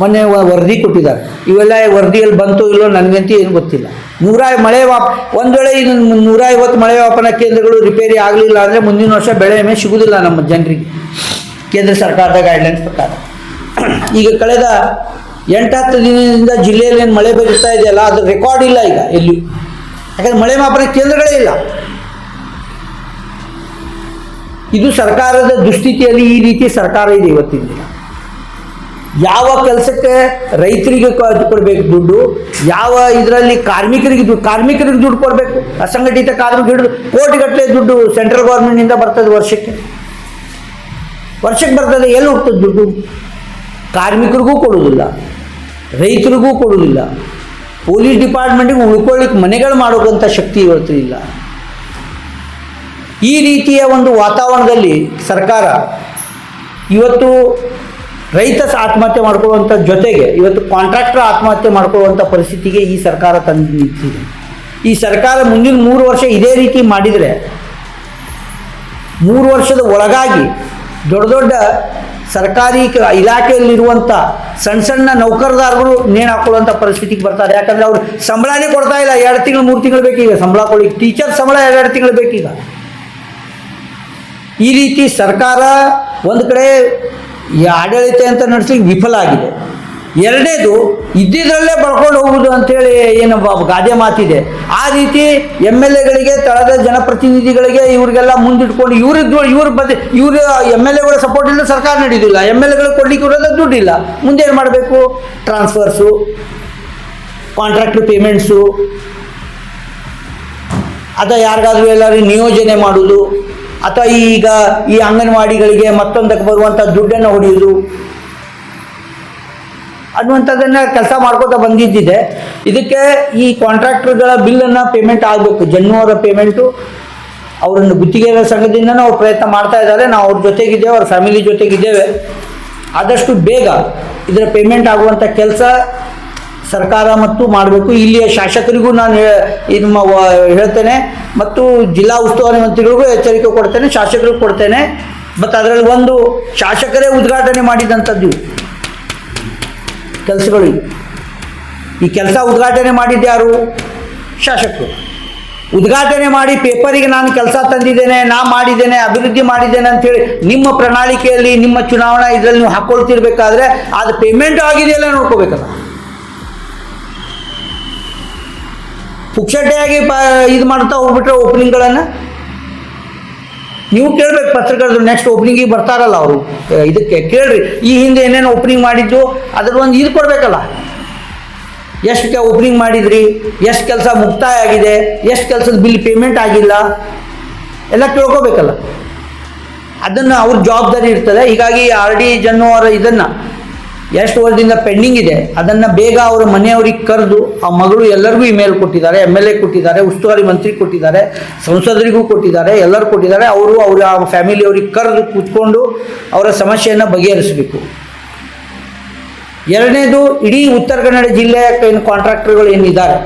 ಮೊನ್ನೆ ವರದಿ ಕೊಟ್ಟಿದ್ದಾರೆ. ಇವೆಲ್ಲ ವರದಿಯಲ್ಲಿ ಬಂತು ಇಲ್ಲೋ ನನಗಂತೂ ಏನು ಗೊತ್ತಿಲ್ಲ. ನೂರ ಮಳೆ ವಾಪ ಒಂದು ವೇಳೆ ಇನ್ನು ನೂರ ಐವತ್ತು ಮಳೆ ವಾಪನ ಕೇಂದ್ರಗಳು ರಿಪೇರಿ ಆಗಲಿಲ್ಲ ಅಂದರೆ ಮುಂದಿನ ವರ್ಷ ಬೆಳೆ ವಿಮೆ ಸಿಗುವುದಿಲ್ಲ ನಮ್ಮ ಜನರಿಗೆ. ಕೇಂದ್ರ ಸರ್ಕಾರದ ಗೈಡ್ಲೈನ್ಸ್ ಪ್ರಕಾರ. (clears throat) ಈಗ ಕಳೆದ ಎಂಟು ಹತ್ತು ದಿನದಿಂದ ಜಿಲ್ಲೆಯಲ್ಲಿ ಏನು ಮಳೆ ಬರುತ್ತಾ ಇದೆಯಲ್ಲ ಅದು ರೆಕಾರ್ಡ್ ಇಲ್ಲ ಈಗ ಎಲ್ಲಿ. ಯಾಕಂದರೆ ಮಳೆ ಮಾಪನ ಕೇಂದ್ರಗಳೇ ಇಲ್ಲ. ಇದು ಸರ್ಕಾರದ ದುಸ್ಥಿತಿಯಲ್ಲಿ ಈ ರೀತಿ ಸರ್ಕಾರ ಇದೆ ಇವತ್ತಿನ ದಿನ. ಯಾವ ಕೆಲಸಕ್ಕೆ ರೈತರಿಗೆ ಕೊಡಬೇಕು ದುಡ್ಡು? ಯಾವ ಇದರಲ್ಲಿ ಕಾರ್ಮಿಕರಿಗೆ ದುಡ್ಡು ಕಾರ್ಮಿಕರಿಗೆ ದುಡ್ಡು ಕೊಡಬೇಕು? ಅಸಂಘಟಿತ ಕಾರ್ಮಿಕ ಹಿಡಿದು ಕೋಟಿಗಟ್ಟಲೆ ದುಡ್ಡು ಸೆಂಟ್ರಲ್ ಗೌರ್ಮೆಂಟಿಂದ ಬರ್ತದೆ ವರ್ಷಕ್ಕೆ. ವರ್ಷಕ್ಕೆ ಬರ್ತದೆ, ಎಲ್ಲಿ ಹೋಗ್ತದೆ ದುಡ್ಡು? ಕಾರ್ಮಿಕರಿಗೂ ಕೊಡುವುದಿಲ್ಲ, ರೈತರಿಗೂ ಕೊಡುವುದಿಲ್ಲ. ಪೊಲೀಸ್ ಡಿಪಾರ್ಟ್ಮೆಂಟಿಗೆ ಉಳ್ಕೊಳ್ಳಿಕ್ಕೆ ಮನೆಗಳು ಮಾಡೋಕ್ಕಂಥ ಶಕ್ತಿ ಇವತ್ತಿಲ್ಲ ಈ ರೀತಿಯ ಒಂದು ವಾತಾವರಣದಲ್ಲಿ ಸರ್ಕಾರ ಇವತ್ತು ರೈತ ಆತ್ಮಹತ್ಯೆ ಮಾಡ್ಕೊಳ್ಳುವಂಥ ಜೊತೆಗೆ ಇವತ್ತು ಕಾಂಟ್ರಾಕ್ಟರ್ ಆತ್ಮಹತ್ಯೆ ಮಾಡ್ಕೊಳ್ಳುವಂಥ ಪರಿಸ್ಥಿತಿಗೆ ಈ ಸರ್ಕಾರ ತಂದು ನಿಂತಿದೆ. ಈ ಸರ್ಕಾರ ಮುಂದಿನ ಮೂರು ವರ್ಷ ಇದೇ ರೀತಿ ಮಾಡಿದರೆ ಮೂರು ವರ್ಷದ ಒಳಗಾಗಿ ದೊಡ್ಡ ದೊಡ್ಡ ಸರ್ಕಾರಿ ಇಲಾಖೆಯಲ್ಲಿರುವಂಥ ಸಣ್ಣ ಸಣ್ಣ ನೌಕರದಾರರು ನೇಣು ಹಾಕೊಳ್ಳುವಂಥ ಪರಿಸ್ಥಿತಿಗೆ ಬರ್ತಾರೆ. ಯಾಕಂದ್ರೆ ಅವ್ರು ಸಂಬಳನೇ ಕೊಡ್ತಾ ಇಲ್ಲ. ಎರಡು ತಿಂಗಳು, ಮೂರು ತಿಂಗಳು ಬೇಕೀಗ. ಸಂಬಳ ಕೊಡಿ. ಟೀಚರ್ ಸಂಬಳ ಎರಡು ತಿಂಗಳು ಬೇಕೀಗ. ಈ ರೀತಿ ಸರ್ಕಾರ ಒಂದು ಕಡೆ ಈ ಆಡಳಿತ ಅಂತ ನಡೆಸ್ಲಿಕ್ಕೆ ವಿಫಲ ಆಗಿದೆ. ಎರಡನೇದು, ಇದ್ದಿದ್ರಲ್ಲೇ ಬಳ್ಕೊಂಡು ಹೋಗುವುದು ಅಂತೇಳಿ ಏನು ಗಾದೆ ಮಾತಿದೆ. ಆ ರೀತಿ ಎಂ ಎಲ್ ಎಗಳಿಗೆ, ತಳದ ಜನಪ್ರತಿನಿಧಿಗಳಿಗೆ ಇವ್ರಿಗೆಲ್ಲ ಮುಂದಿಟ್ಕೊಂಡು ಇವ್ರದ್ದು ಇವ್ರ ಬದ, ಇವ್ರ ಎಂ ಎಲ್ ಎಗಳ ಸಪೋರ್ಟ್ ಇಲ್ಲ, ಸರ್ಕಾರ ನಡೆಯೋದಿಲ್ಲ ಎಂ ಎಲ್ ಎಗಳು ಕೊಡ್ಲಿಕ್ಕೆ ಇರೋದ ದುಡ್ಡಿಲ್ಲ. ಏನು ಮಾಡಬೇಕು? ಟ್ರಾನ್ಸ್ಫರ್ಸು ಕಾಂಟ್ರಾಕ್ಟ್ ಪೇಮೆಂಟ್ಸು ಅಥವಾ ಯಾರಿಗಾದ್ರೂ ಎಲ್ಲರೂ ನಿಯೋಜನೆ ಮಾಡುವುದು. ಅಥವಾ ಈಗ ಈ ಅಂಗನವಾಡಿಗಳಿಗೆ ಮತ್ತೊಂದಕ್ಕೆ ಬರುವಂಥ ದುಡ್ಡನ್ನು ಹೊಡೆಯುವುದು ಅನ್ನುವಂಥದ್ದನ್ನು ಕೆಲಸ ಮಾಡ್ಕೋತಾ ಬಂದಿದ್ದಿದೆ. ಇದಕ್ಕೆ ಈ ಕಾಂಟ್ರಾಕ್ಟರ್ಗಳ ಬಿಲ್ಲನ್ನು ಪೇಮೆಂಟ್ ಆಗಬೇಕು. ಜನ್ಮವರ ಪೇಮೆಂಟು ಅವರನ್ನು ಗುತ್ತಿಗೆಗಳ ಸಂಘದಿಂದ ಅವ್ರು ಪ್ರಯತ್ನ ಮಾಡ್ತಾ ಇದ್ದಾರೆ. ನಾವು ಅವ್ರ ಜೊತೆಗಿದ್ದೇವೆ, ಅವ್ರ ಫ್ಯಾಮಿಲಿ ಜೊತೆಗಿದ್ದೇವೆ. ಆದಷ್ಟು ಬೇಗ ಇದರ ಪೇಮೆಂಟ್ ಆಗುವಂಥ ಕೆಲಸ ಸರ್ಕಾರ ಮತ್ತು ಮಾಡಬೇಕು. ಇಲ್ಲಿಯ ಶಾಸಕರಿಗೂ ನಾನು ಇದು ಹೇಳ್ತೇನೆ. ಮತ್ತು ಜಿಲ್ಲಾ ಉಸ್ತುವಾರಿ ಮಂತ್ರಿಗಳಿಗೂ ಎಚ್ಚರಿಕೆ ಕೊಡ್ತೇನೆ, ಶಾಸಕರಿಗೂ ಕೊಡ್ತೇನೆ. ಮತ್ತು ಅದರಲ್ಲಿ ಒಂದು ಶಾಸಕರೇ ಉದ್ಘಾಟನೆ ಮಾಡಿದಂಥದ್ದು. ಕೆಲಸಗಳು. ಈ ಕೆಲಸ ಉದ್ಘಾಟನೆ ಮಾಡಿದ್ದು ಯಾರು? ಶಾಸಕರು. ಉದ್ಘಾಟನೆ ಮಾಡಿ ಪೇಪರಿಗೆ ನಾನು ಕೆಲಸ ತಂದಿದ್ದೇನೆ, ನಾ ಮಾಡಿದ್ದೇನೆ, ಅಭಿವೃದ್ಧಿ ಮಾಡಿದ್ದೇನೆ ಅಂತೇಳಿ ನಿಮ್ಮ ಪ್ರಣಾಳಿಕೆಯಲ್ಲಿ, ನಿಮ್ಮ ಚುನಾವಣಾ ಇದರಲ್ಲಿ ನೀವು ಹಾಕೊಳ್ತಿರ್ಬೇಕಾದ್ರೆ ಅದು ಪೇಮೆಂಟ್ ಆಗಿದೆಯಲ್ಲ ನೋಡ್ಕೋಬೇಕಲ್ಲ. ಪುಕ್ಷಟೆಯಾಗಿ ಪ, ಇದು ಮಾಡ್ತಾ ಹೋಗ್ಬಿಟ್ರೆ ಓಪನಿಂಗ್ಗಳನ್ನು ನೀವು ಕೇಳಬೇಕು ಪತ್ರಕರ್ತರು ನೆಕ್ಸ್ಟ್ ಓಪನಿಂಗಿಗೆ ಬರ್ತಾರಲ್ಲ ಅವರು. ಇದಕ್ಕೆ ಕೇಳ್ರಿ. ಈ ಹಿಂದೆ ಏನೇನು ಓಪನಿಂಗ್ ಮಾಡಿದ್ದು ಅದ್ರ ಒಂದು ಇದು ಕೊಡಬೇಕಲ್ಲ. ಎಷ್ಟು ಓಪನಿಂಗ್ ಮಾಡಿದ್ರಿ? ಎಷ್ಟು ಕೆಲಸ ಮುಕ್ತಾಯ ಆಗಿದೆ? ಎಷ್ಟು ಕೆಲಸದ ಬಿಲ್ ಪೇಮೆಂಟ್ ಆಗಿಲ್ಲ? ಎಲ್ಲ ಕೇಳ್ಕೋಬೇಕಲ್ಲ ಅದನ್ನು ಅವ್ರ ಜವಾಬ್ದಾರಿ ಇರ್ತದೆ. ಹೀಗಾಗಿ ಆರ್ ಡಿ ಜನ್ನು ಅವರ ಇದನ್ನು ಎಷ್ಟು ವರ್ಷದಿಂದ ಪೆಂಡಿಂಗ್ ಇದೆ, ಅದನ್ನು ಬೇಗ ಅವರ ಮನೆಯವರಿಗೆ ಕರೆದು ಆ ಮಗಳು ಎಲ್ಲರಿಗೂ ಇಮೇಲ್ ಕೊಟ್ಟಿದ್ದಾರೆ ಎಂ ಎಲ್ ಎ ಕೊಟ್ಟಿದ್ದಾರೆ, ಉಸ್ತುವಾರಿ ಮಂತ್ರಿ ಕೊಟ್ಟಿದ್ದಾರೆ, ಸಂಸದರಿಗೂ ಕೊಟ್ಟಿದ್ದಾರೆ, ಎಲ್ಲರೂ ಕೊಟ್ಟಿದ್ದಾರೆ, ಅವರು ಅವರ ಫ್ಯಾಮಿಲಿಯವ್ರಿಗೆ ಕರೆದು ಕೂತ್ಕೊಂಡು ಅವರ ಸಮಸ್ಯೆಯನ್ನು ಬಗೆಹರಿಸಬೇಕು. ಎರಡನೇದು, ಇಡೀ ಉತ್ತರ ಕನ್ನಡ ಜಿಲ್ಲೆಯ ಏನು ಕಾಂಟ್ರಾಕ್ಟರ್ಗಳು ಏನಿದ್ದಾರೆ,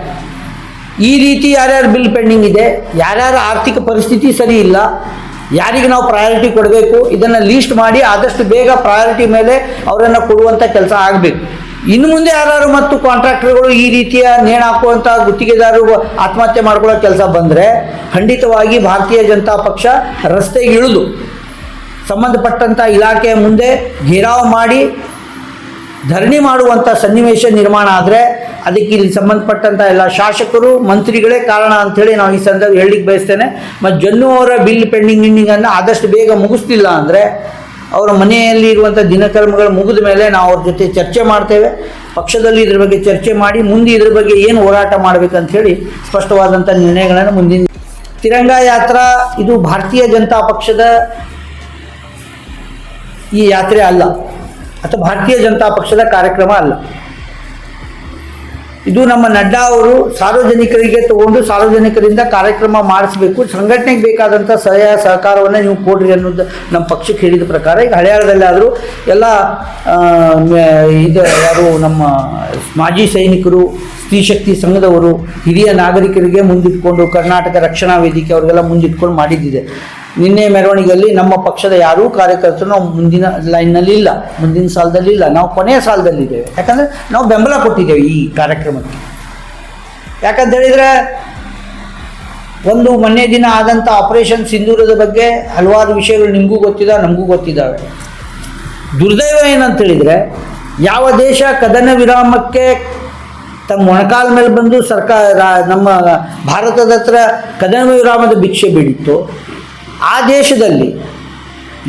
ಈ ರೀತಿ ಯಾರ್ಯಾರು ಬಿಲ್ ಪೆಂಡಿಂಗ್ ಇದೆ, ಯಾರ್ಯಾರ ಆರ್ಥಿಕ ಪರಿಸ್ಥಿತಿ ಸರಿ ಇಲ್ಲ ಯಾರಿಗೆ ನಾವು ಪ್ರಯಾರಿಟಿ ಕೊಡಬೇಕು, ಇದನ್ನು ಲೀಸ್ಟ್ ಮಾಡಿ ಆದಷ್ಟು ಬೇಗ ಪ್ರಯಾರಿಟಿ ಮೇಲೆ ಅವರನ್ನು ಕೊಡುವಂಥ ಕೆಲಸ ಆಗಬೇಕು. ಇನ್ನು ಮುಂದೆ ಯಾರು ಮತ್ತು ಕಾಂಟ್ರಾಕ್ಟರ್ಗಳು ಈ ರೀತಿಯ ನೇಣು ಹಾಕುವಂಥ ಗುತ್ತಿಗೆದಾರರು ಆತ್ಮಹತ್ಯೆ ಮಾಡ್ಕೊಳ್ಳೋ ಕೆಲಸ ಬಂದರೆ ಖಂಡಿತವಾಗಿ ಭಾರತೀಯ ಜನತಾ ಪಕ್ಷ ರಸ್ತೆಗೆ ಇಳಿದು ಸಂಬಂಧಪಟ್ಟಂಥ ಇಲಾಖೆಯ ಮುಂದೆ ಘೇರಾವ್ ಮಾಡಿ ಧರಣಿ ಮಾಡುವಂಥ ಸನ್ನಿವೇಶ ನಿರ್ಮಾಣ ಆದರೆ ಅದಕ್ಕೆ ಇಲ್ಲಿ ಸಂಬಂಧಪಟ್ಟಂಥ ಎಲ್ಲ ಶಾಸಕರು, ಮಂತ್ರಿಗಳೇ ಕಾರಣ ಅಂಥೇಳಿ ನಾವು ಈ ಸಂದರ್ಭ ಹೇಳಲಿಕ್ಕೆ ಬಯಸ್ತೇನೆ. ಮತ್ತು ಜನ್ನು ಅವರ ಬಿಲ್ ಪೆಂಡಿಂಗ್ ಗಿಂಡಿಂಗನ್ನು ಆದಷ್ಟು ಬೇಗ ಮುಗಿಸ್ತಿಲ್ಲ ಅಂದರೆ ಅವರ ಮನೆಯಲ್ಲಿ ಇರುವಂಥ ದಿನಕರ್ಮಗಳು ಮುಗಿದ ಮೇಲೆ ನಾವು ಅವ್ರ ಜೊತೆ ಚರ್ಚೆ ಮಾಡ್ತೇವೆ. ಪಕ್ಷದಲ್ಲಿ ಇದ್ರ ಬಗ್ಗೆ ಚರ್ಚೆ ಮಾಡಿ, ಮುಂದೆ ಇದ್ರ ಬಗ್ಗೆ ಏನು ಹೋರಾಟ ಮಾಡಬೇಕಂತ ಹೇಳಿ ಸ್ಪಷ್ಟವಾದಂಥ ನಿರ್ಣಯಗಳನ್ನು ಮುಂದಿನ ತಿರಂಗ ಯಾತ್ರಾ ಇದು ಭಾರತೀಯ ಜನತಾ ಪಕ್ಷದ ಈ ಯಾತ್ರೆ ಅಲ್ಲ. ಅಥವಾ ಭಾರತೀಯ ಜನತಾ ಪಕ್ಷದ ಕಾರ್ಯಕ್ರಮ ಅಲ್ಲ. ಇದು ನಮ್ಮ ನಡ್ಡಾ ಅವರು ಸಾರ್ವಜನಿಕರಿಗೆ ತಗೊಂಡು ಸಾರ್ವಜನಿಕರಿಂದ ಕಾರ್ಯಕ್ರಮ ಮಾಡಿಸ್ಬೇಕು. ಸಂಘಟನೆಗೆ ಬೇಕಾದಂಥ ಸಹಾಯ, ಸಹಕಾರವನ್ನು ನೀವು ಕೊಡ್ರಿ ಅನ್ನೋದು ನಮ್ಮ ಪಕ್ಷಕ್ಕೆ ಹೇಳಿದ ಪ್ರಕಾರ. ಈಗ ಹಳೆಯಾಳದಲ್ಲಾದರೂ ಎಲ್ಲ ಇದು ಯಾರು ನಮ್ಮ ಮಾಜಿ ಸೈನಿಕರು ಸ್ತ್ರೀಶಕ್ತಿ ಸಂಘದವರು, ಹಿರಿಯ ನಾಗರಿಕರಿಗೆ ಮುಂದಿಟ್ಕೊಂಡು ಕರ್ನಾಟಕ ರಕ್ಷಣಾ ವೇದಿಕೆ ಅವರಿಗೆಲ್ಲ ಮುಂದಿಟ್ಕೊಂಡು ಮಾಡಿದ್ದಿದೆ. ನಿನ್ನೆ ಮೆರವಣಿಗೆಯಲ್ಲಿ ನಮ್ಮ ಪಕ್ಷದ ಯಾರೂ ಕಾರ್ಯಕರ್ತರು ನಾವು ಮುಂದಿನ ಲೈನ್ನಲ್ಲಿ ಇಲ್ಲ ಮುಂದಿನ ಸಾಲದಲ್ಲಿ ಇಲ್ಲ. ನಾವು ಕೊನೆಯ ಸಾಲದಲ್ಲಿದ್ದೇವೆ ಯಾಕಂದರೆ ನಾವು ಬೆಂಬಲ ಕೊಟ್ಟಿದ್ದೇವೆ ಈ ಕಾರ್ಯಕ್ರಮಕ್ಕೆ. ಯಾಕಂತ ಹೇಳಿದರೆ, ಒಂದು ಮೊನ್ನೆ ದಿನ ಆದಂಥ ಆಪರೇಷನ್ ಸಿಂಧೂರದ ಬಗ್ಗೆ ಹಲವಾರು ವಿಷಯಗಳು ನಿಮಗೂ ಗೊತ್ತಿದೆ, ನಮಗೂ ಗೊತ್ತಿದ್ದಾವೆ. ದುರ್ದೈವ ಏನಂತ ಹೇಳಿದರೆ, ಯಾವ ದೇಶ ಕದನ ವಿರಾಮಕ್ಕೆ ತಮ್ಮ ಮೊಣಕಾಲ ಮೇಲೆ ಬಂದು ಸರ್ಕಾರ, ನಮ್ಮ ಭಾರತದ ಹತ್ರ ಕದನ ವಿರಾಮದ ಭಿಕ್ಷೆ ಬೇಡಿತ್ತು ಆ ದೇಶದಲ್ಲಿ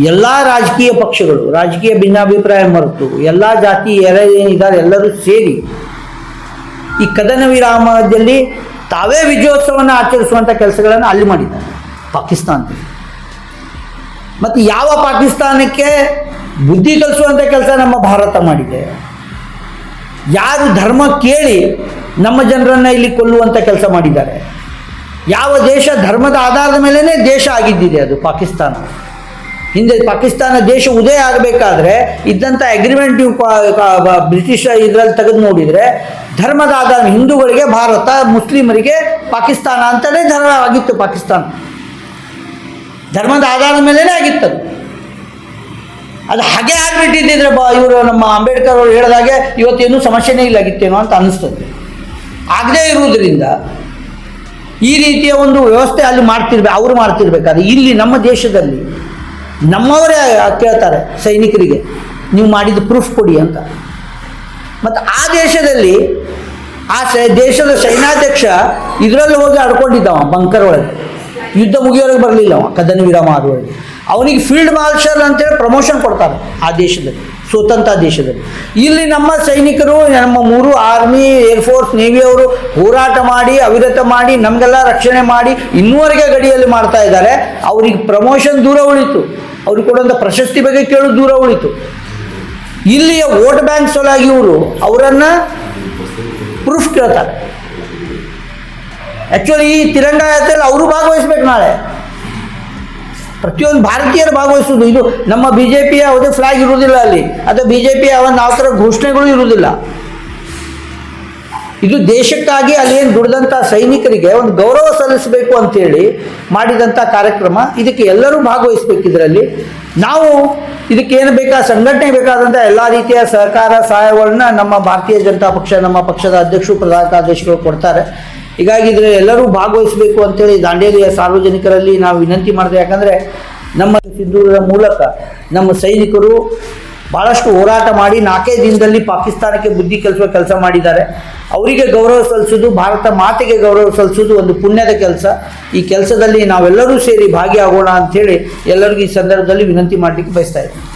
ಎಲ್ಲ ರಾಜಕೀಯ ಪಕ್ಷಗಳು, ರಾಜಕೀಯ ಭಿನ್ನಾಭಿಪ್ರಾಯ ಮರೆತು, ಎಲ್ಲ ಜಾತಿ ಏನಿದ್ದಾರೆ ಎಲ್ಲರೂ ಸೇರಿ ಈ ಕದನ ವಿರಾಮದಲ್ಲಿ ತಾವೇ ವಿಜಯೋತ್ಸವವನ್ನು ಆಚರಿಸುವಂಥ ಕೆಲಸಗಳನ್ನು ಅಲ್ಲಿ ಮಾಡಿದ್ದಾರೆ, ಪಾಕಿಸ್ತಾನದಲ್ಲಿ. ಮತ್ತು ಯಾವ ಪಾಕಿಸ್ತಾನಕ್ಕೆ ಬುದ್ಧಿ ಕಲಿಸುವಂಥ ಕೆಲಸ ನಮ್ಮ ಭಾರತ ಮಾಡಿದೆ? ಯಾರು ಧರ್ಮ ಕೇಳಿ ನಮ್ಮ ಜನರನ್ನು ಇಲ್ಲಿ ಕೊಲ್ಲುವಂಥ ಕೆಲಸ ಮಾಡಿದ್ದಾರೆ? ಯಾವ ದೇಶ ಧರ್ಮದ ಆಧಾರದ ಮೇಲೇ ದೇಶ ಆಗಿದ್ದಿದೆ ಅದು, ಪಾಕಿಸ್ತಾನ. ಹಿಂದೆ ಪಾಕಿಸ್ತಾನ ದೇಶ ಉದಯ ಆಗಬೇಕಾದ್ರೆ ಇದ್ದಂಥ ಅಗ್ರಿಮೆಂಟ್ ನೀವು ಬ್ರಿಟಿಷ್ ಇದರಲ್ಲಿ ತೆಗೆದು ನೋಡಿದರೆ ಧರ್ಮದ ಆಧಾರ, ಹಿಂದೂಗಳಿಗೆ ಭಾರತ, ಮುಸ್ಲಿಮರಿಗೆ ಪಾಕಿಸ್ತಾನ ಅಂತಲೇ ಧರ್ಮ ಆಗಿತ್ತು ಪಾಕಿಸ್ತಾನ. ಧರ್ಮದ ಆಧಾರದ ಮೇಲೇ ಆಗಿತ್ತು ಅದು. ಅದು ಹಾಗೆ ಆಗಿಬಿಟ್ಟಿದ್ದಿದ್ರೆ ಬಾ, ಇವರು ನಮ್ಮ ಅಂಬೇಡ್ಕರ್ ಅವರು ಹೇಳಿದಾಗೆ ಇವತ್ತೇನು ಸಮಸ್ಯೆನೇ ಇಲ್ಲಾಗಿತ್ತೇನೋ ಅಂತ ಅನ್ನಿಸ್ತದೆ. ಆಗದೇ ಇರುವುದರಿಂದ ಈ ರೀತಿಯ ಒಂದು ವ್ಯವಸ್ಥೆ ಅಲ್ಲಿ ಮಾಡ್ತಿರ್ಬೇಕು ಅವರು ಮಾಡ್ತಿರ್ಬೇಕಾದ್ರೆ ಇಲ್ಲಿ ನಮ್ಮ ದೇಶದಲ್ಲಿ ನಮ್ಮವರೇ ಕೇಳ್ತಾರೆ ಸೈನಿಕರಿಗೆ, ನೀವು ಮಾಡಿದ ಪ್ರೂಫ್ ಕೊಡಿ ಅಂತ. ಮತ್ತು ಆ ದೇಶದಲ್ಲಿ, ಆ ಸೈ, ದೇಶದ ಸೈನಾಧ್ಯಕ್ಷ ಇದರಲ್ಲಿ ಹೋಗಿ ಆಡ್ಕೊಂಡಿದ್ದವ ಬಂಕರ್ ಒಳಗೆ. ಯುದ್ಧ ಮುಗಿಯೋರಿಗೆ ಬರಲಿಲ್ಲ ಅವ ಕದನ ವಿರಾಮ ಆದುವರೆಗೆ ಅವನಿಗೆ ಫೀಲ್ಡ್ ಮಾರ್ಷಲ್ ಅಂತೇಳಿ ಪ್ರಮೋಷನ್ ಕೊಡ್ತಾರೆ ಆ ದೇಶದಲ್ಲಿ. ಸ್ವತಂತ್ರ ದೇಶದಲ್ಲಿ. ಇಲ್ಲಿ ನಮ್ಮ ಸೈನಿಕರು, ನಮ್ಮ ಮೂರು ಆರ್ಮಿ ಏರ್ಫೋರ್ಸ್ ನೇವಿಯವರು ಹೋರಾಟ ಮಾಡಿ, ಅವಿರತ ಮಾಡಿ, ನಮಗೆಲ್ಲ ರಕ್ಷಣೆ ಮಾಡಿ ಇನ್ನೂವರೆಗೆ ಗಡಿಯಲ್ಲಿ ಮಾಡ್ತಾ ಇದ್ದಾರೆ. ಅವ್ರಿಗೆ ಪ್ರಮೋಷನ್ ದೂರ ಉಳಿತು. ಅವ್ರಿಗೆ ಕೊಡುವಂಥ ಪ್ರಶಸ್ತಿ ಬಗ್ಗೆ ಕೇಳೋದು ದೂರ ಉಳಿತು. ಇಲ್ಲಿಯ ವೋಟ್ ಬ್ಯಾಂಕ್ ಸಲಾಗಿ ಇವರು, ಅವರನ್ನು ಪ್ರೂಫ್ ಕೇಳ್ತಾರೆ. ಆ್ಯಕ್ಚುಲಿ ಈ ತಿರಂಗ ಯಾತ್ರೆಯಲ್ಲಿ ಅವರು ಭಾಗವಹಿಸ್ಬೇಕು ನಾಳೆ. ಪ್ರತಿಯೊಂದು ಭಾರತೀಯರು ಭಾಗವಹಿಸುವುದು. ಇದು ನಮ್ಮ ಬಿ ಜೆ ಪಿಯ ಯಾವುದೇ ಫ್ಲಾಗ್ ಇರುವುದಿಲ್ಲ ಅಲ್ಲಿ. ಅಥವಾ ಬಿ ಜೆ ಪಿಯ ಒಂದು ಯಾವ ಥರ ಘೋಷಣೆಗಳು ಇರುವುದಿಲ್ಲ. ಇದು ದೇಶಕ್ಕಾಗಿ ಅಲ್ಲಿ ಏನು ದುಡಿದಂಥ ಸೈನಿಕರಿಗೆ ಒಂದು ಗೌರವ ಸಲ್ಲಿಸಬೇಕು ಅಂತೇಳಿ ಮಾಡಿದಂಥ ಕಾರ್ಯಕ್ರಮ. ಇದಕ್ಕೆ ಎಲ್ಲರೂ ಭಾಗವಹಿಸಬೇಕು ಇದರಲ್ಲಿ. ನಾವು ಇದಕ್ಕೆ ಏನು ಬೇಕಾ, ಸಂಘಟನೆ ಬೇಕಾದಂಥ ಎಲ್ಲ ರೀತಿಯ ಸಹಕಾರ ಸಹಾಯಗಳನ್ನ ನಮ್ಮ ಭಾರತೀಯ ಜನತಾ ಪಕ್ಷ, ನಮ್ಮ ಪಕ್ಷದ ಅಧ್ಯಕ್ಷರು, ಪ್ರಧಾನ ಕಾರ್ಯದರ್ಶಿಗಳು ಕೊಡ್ತಾರೆ. ಹೀಗಾಗಿ ಎಲ್ಲರೂ ಭಾಗವಹಿಸಬೇಕು ಅಂತೇಳಿ ದಾಂಡೇಲಿಯ ಸಾರ್ವಜನಿಕರಲ್ಲಿ ನಾವು ವಿನಂತಿ ಮಾಡಿದೆ ಯಾಕಂದರೆ ನಮ್ಮ ಸಿಂಧೂರದ ಮೂಲಕ ನಮ್ಮ ಸೈನಿಕರು ಭಾಳಷ್ಟು ಹೋರಾಟ ಮಾಡಿ ನಾಲ್ಕೇ ದಿನದಲ್ಲಿ ಪಾಕಿಸ್ತಾನಕ್ಕೆ ಬುದ್ಧಿ ಕಲಿಸುವ ಕೆಲಸ ಮಾಡಿದ್ದಾರೆ. ಅವರಿಗೆ ಗೌರವ ಸಲ್ಲಿಸೋದು ಭಾರತ ಮಾತೆಗೆ ಗೌರವ ಸಲ್ಲಿಸೋದು ಒಂದು ಪುಣ್ಯದ ಕೆಲಸ. ಈ ಕೆಲಸದಲ್ಲಿ ನಾವೆಲ್ಲರೂ ಸೇರಿ ಭಾಗಿಯಾಗೋಣ ಅಂಥೇಳಿ ಎಲ್ಲರಿಗೂ ಈ ಸಂದರ್ಭದಲ್ಲಿ ವಿನಂತಿ ಮಾಡಲಿಕ್ಕೆ ಬಯಸ್ತಾ ಇದ್ದೀನಿ.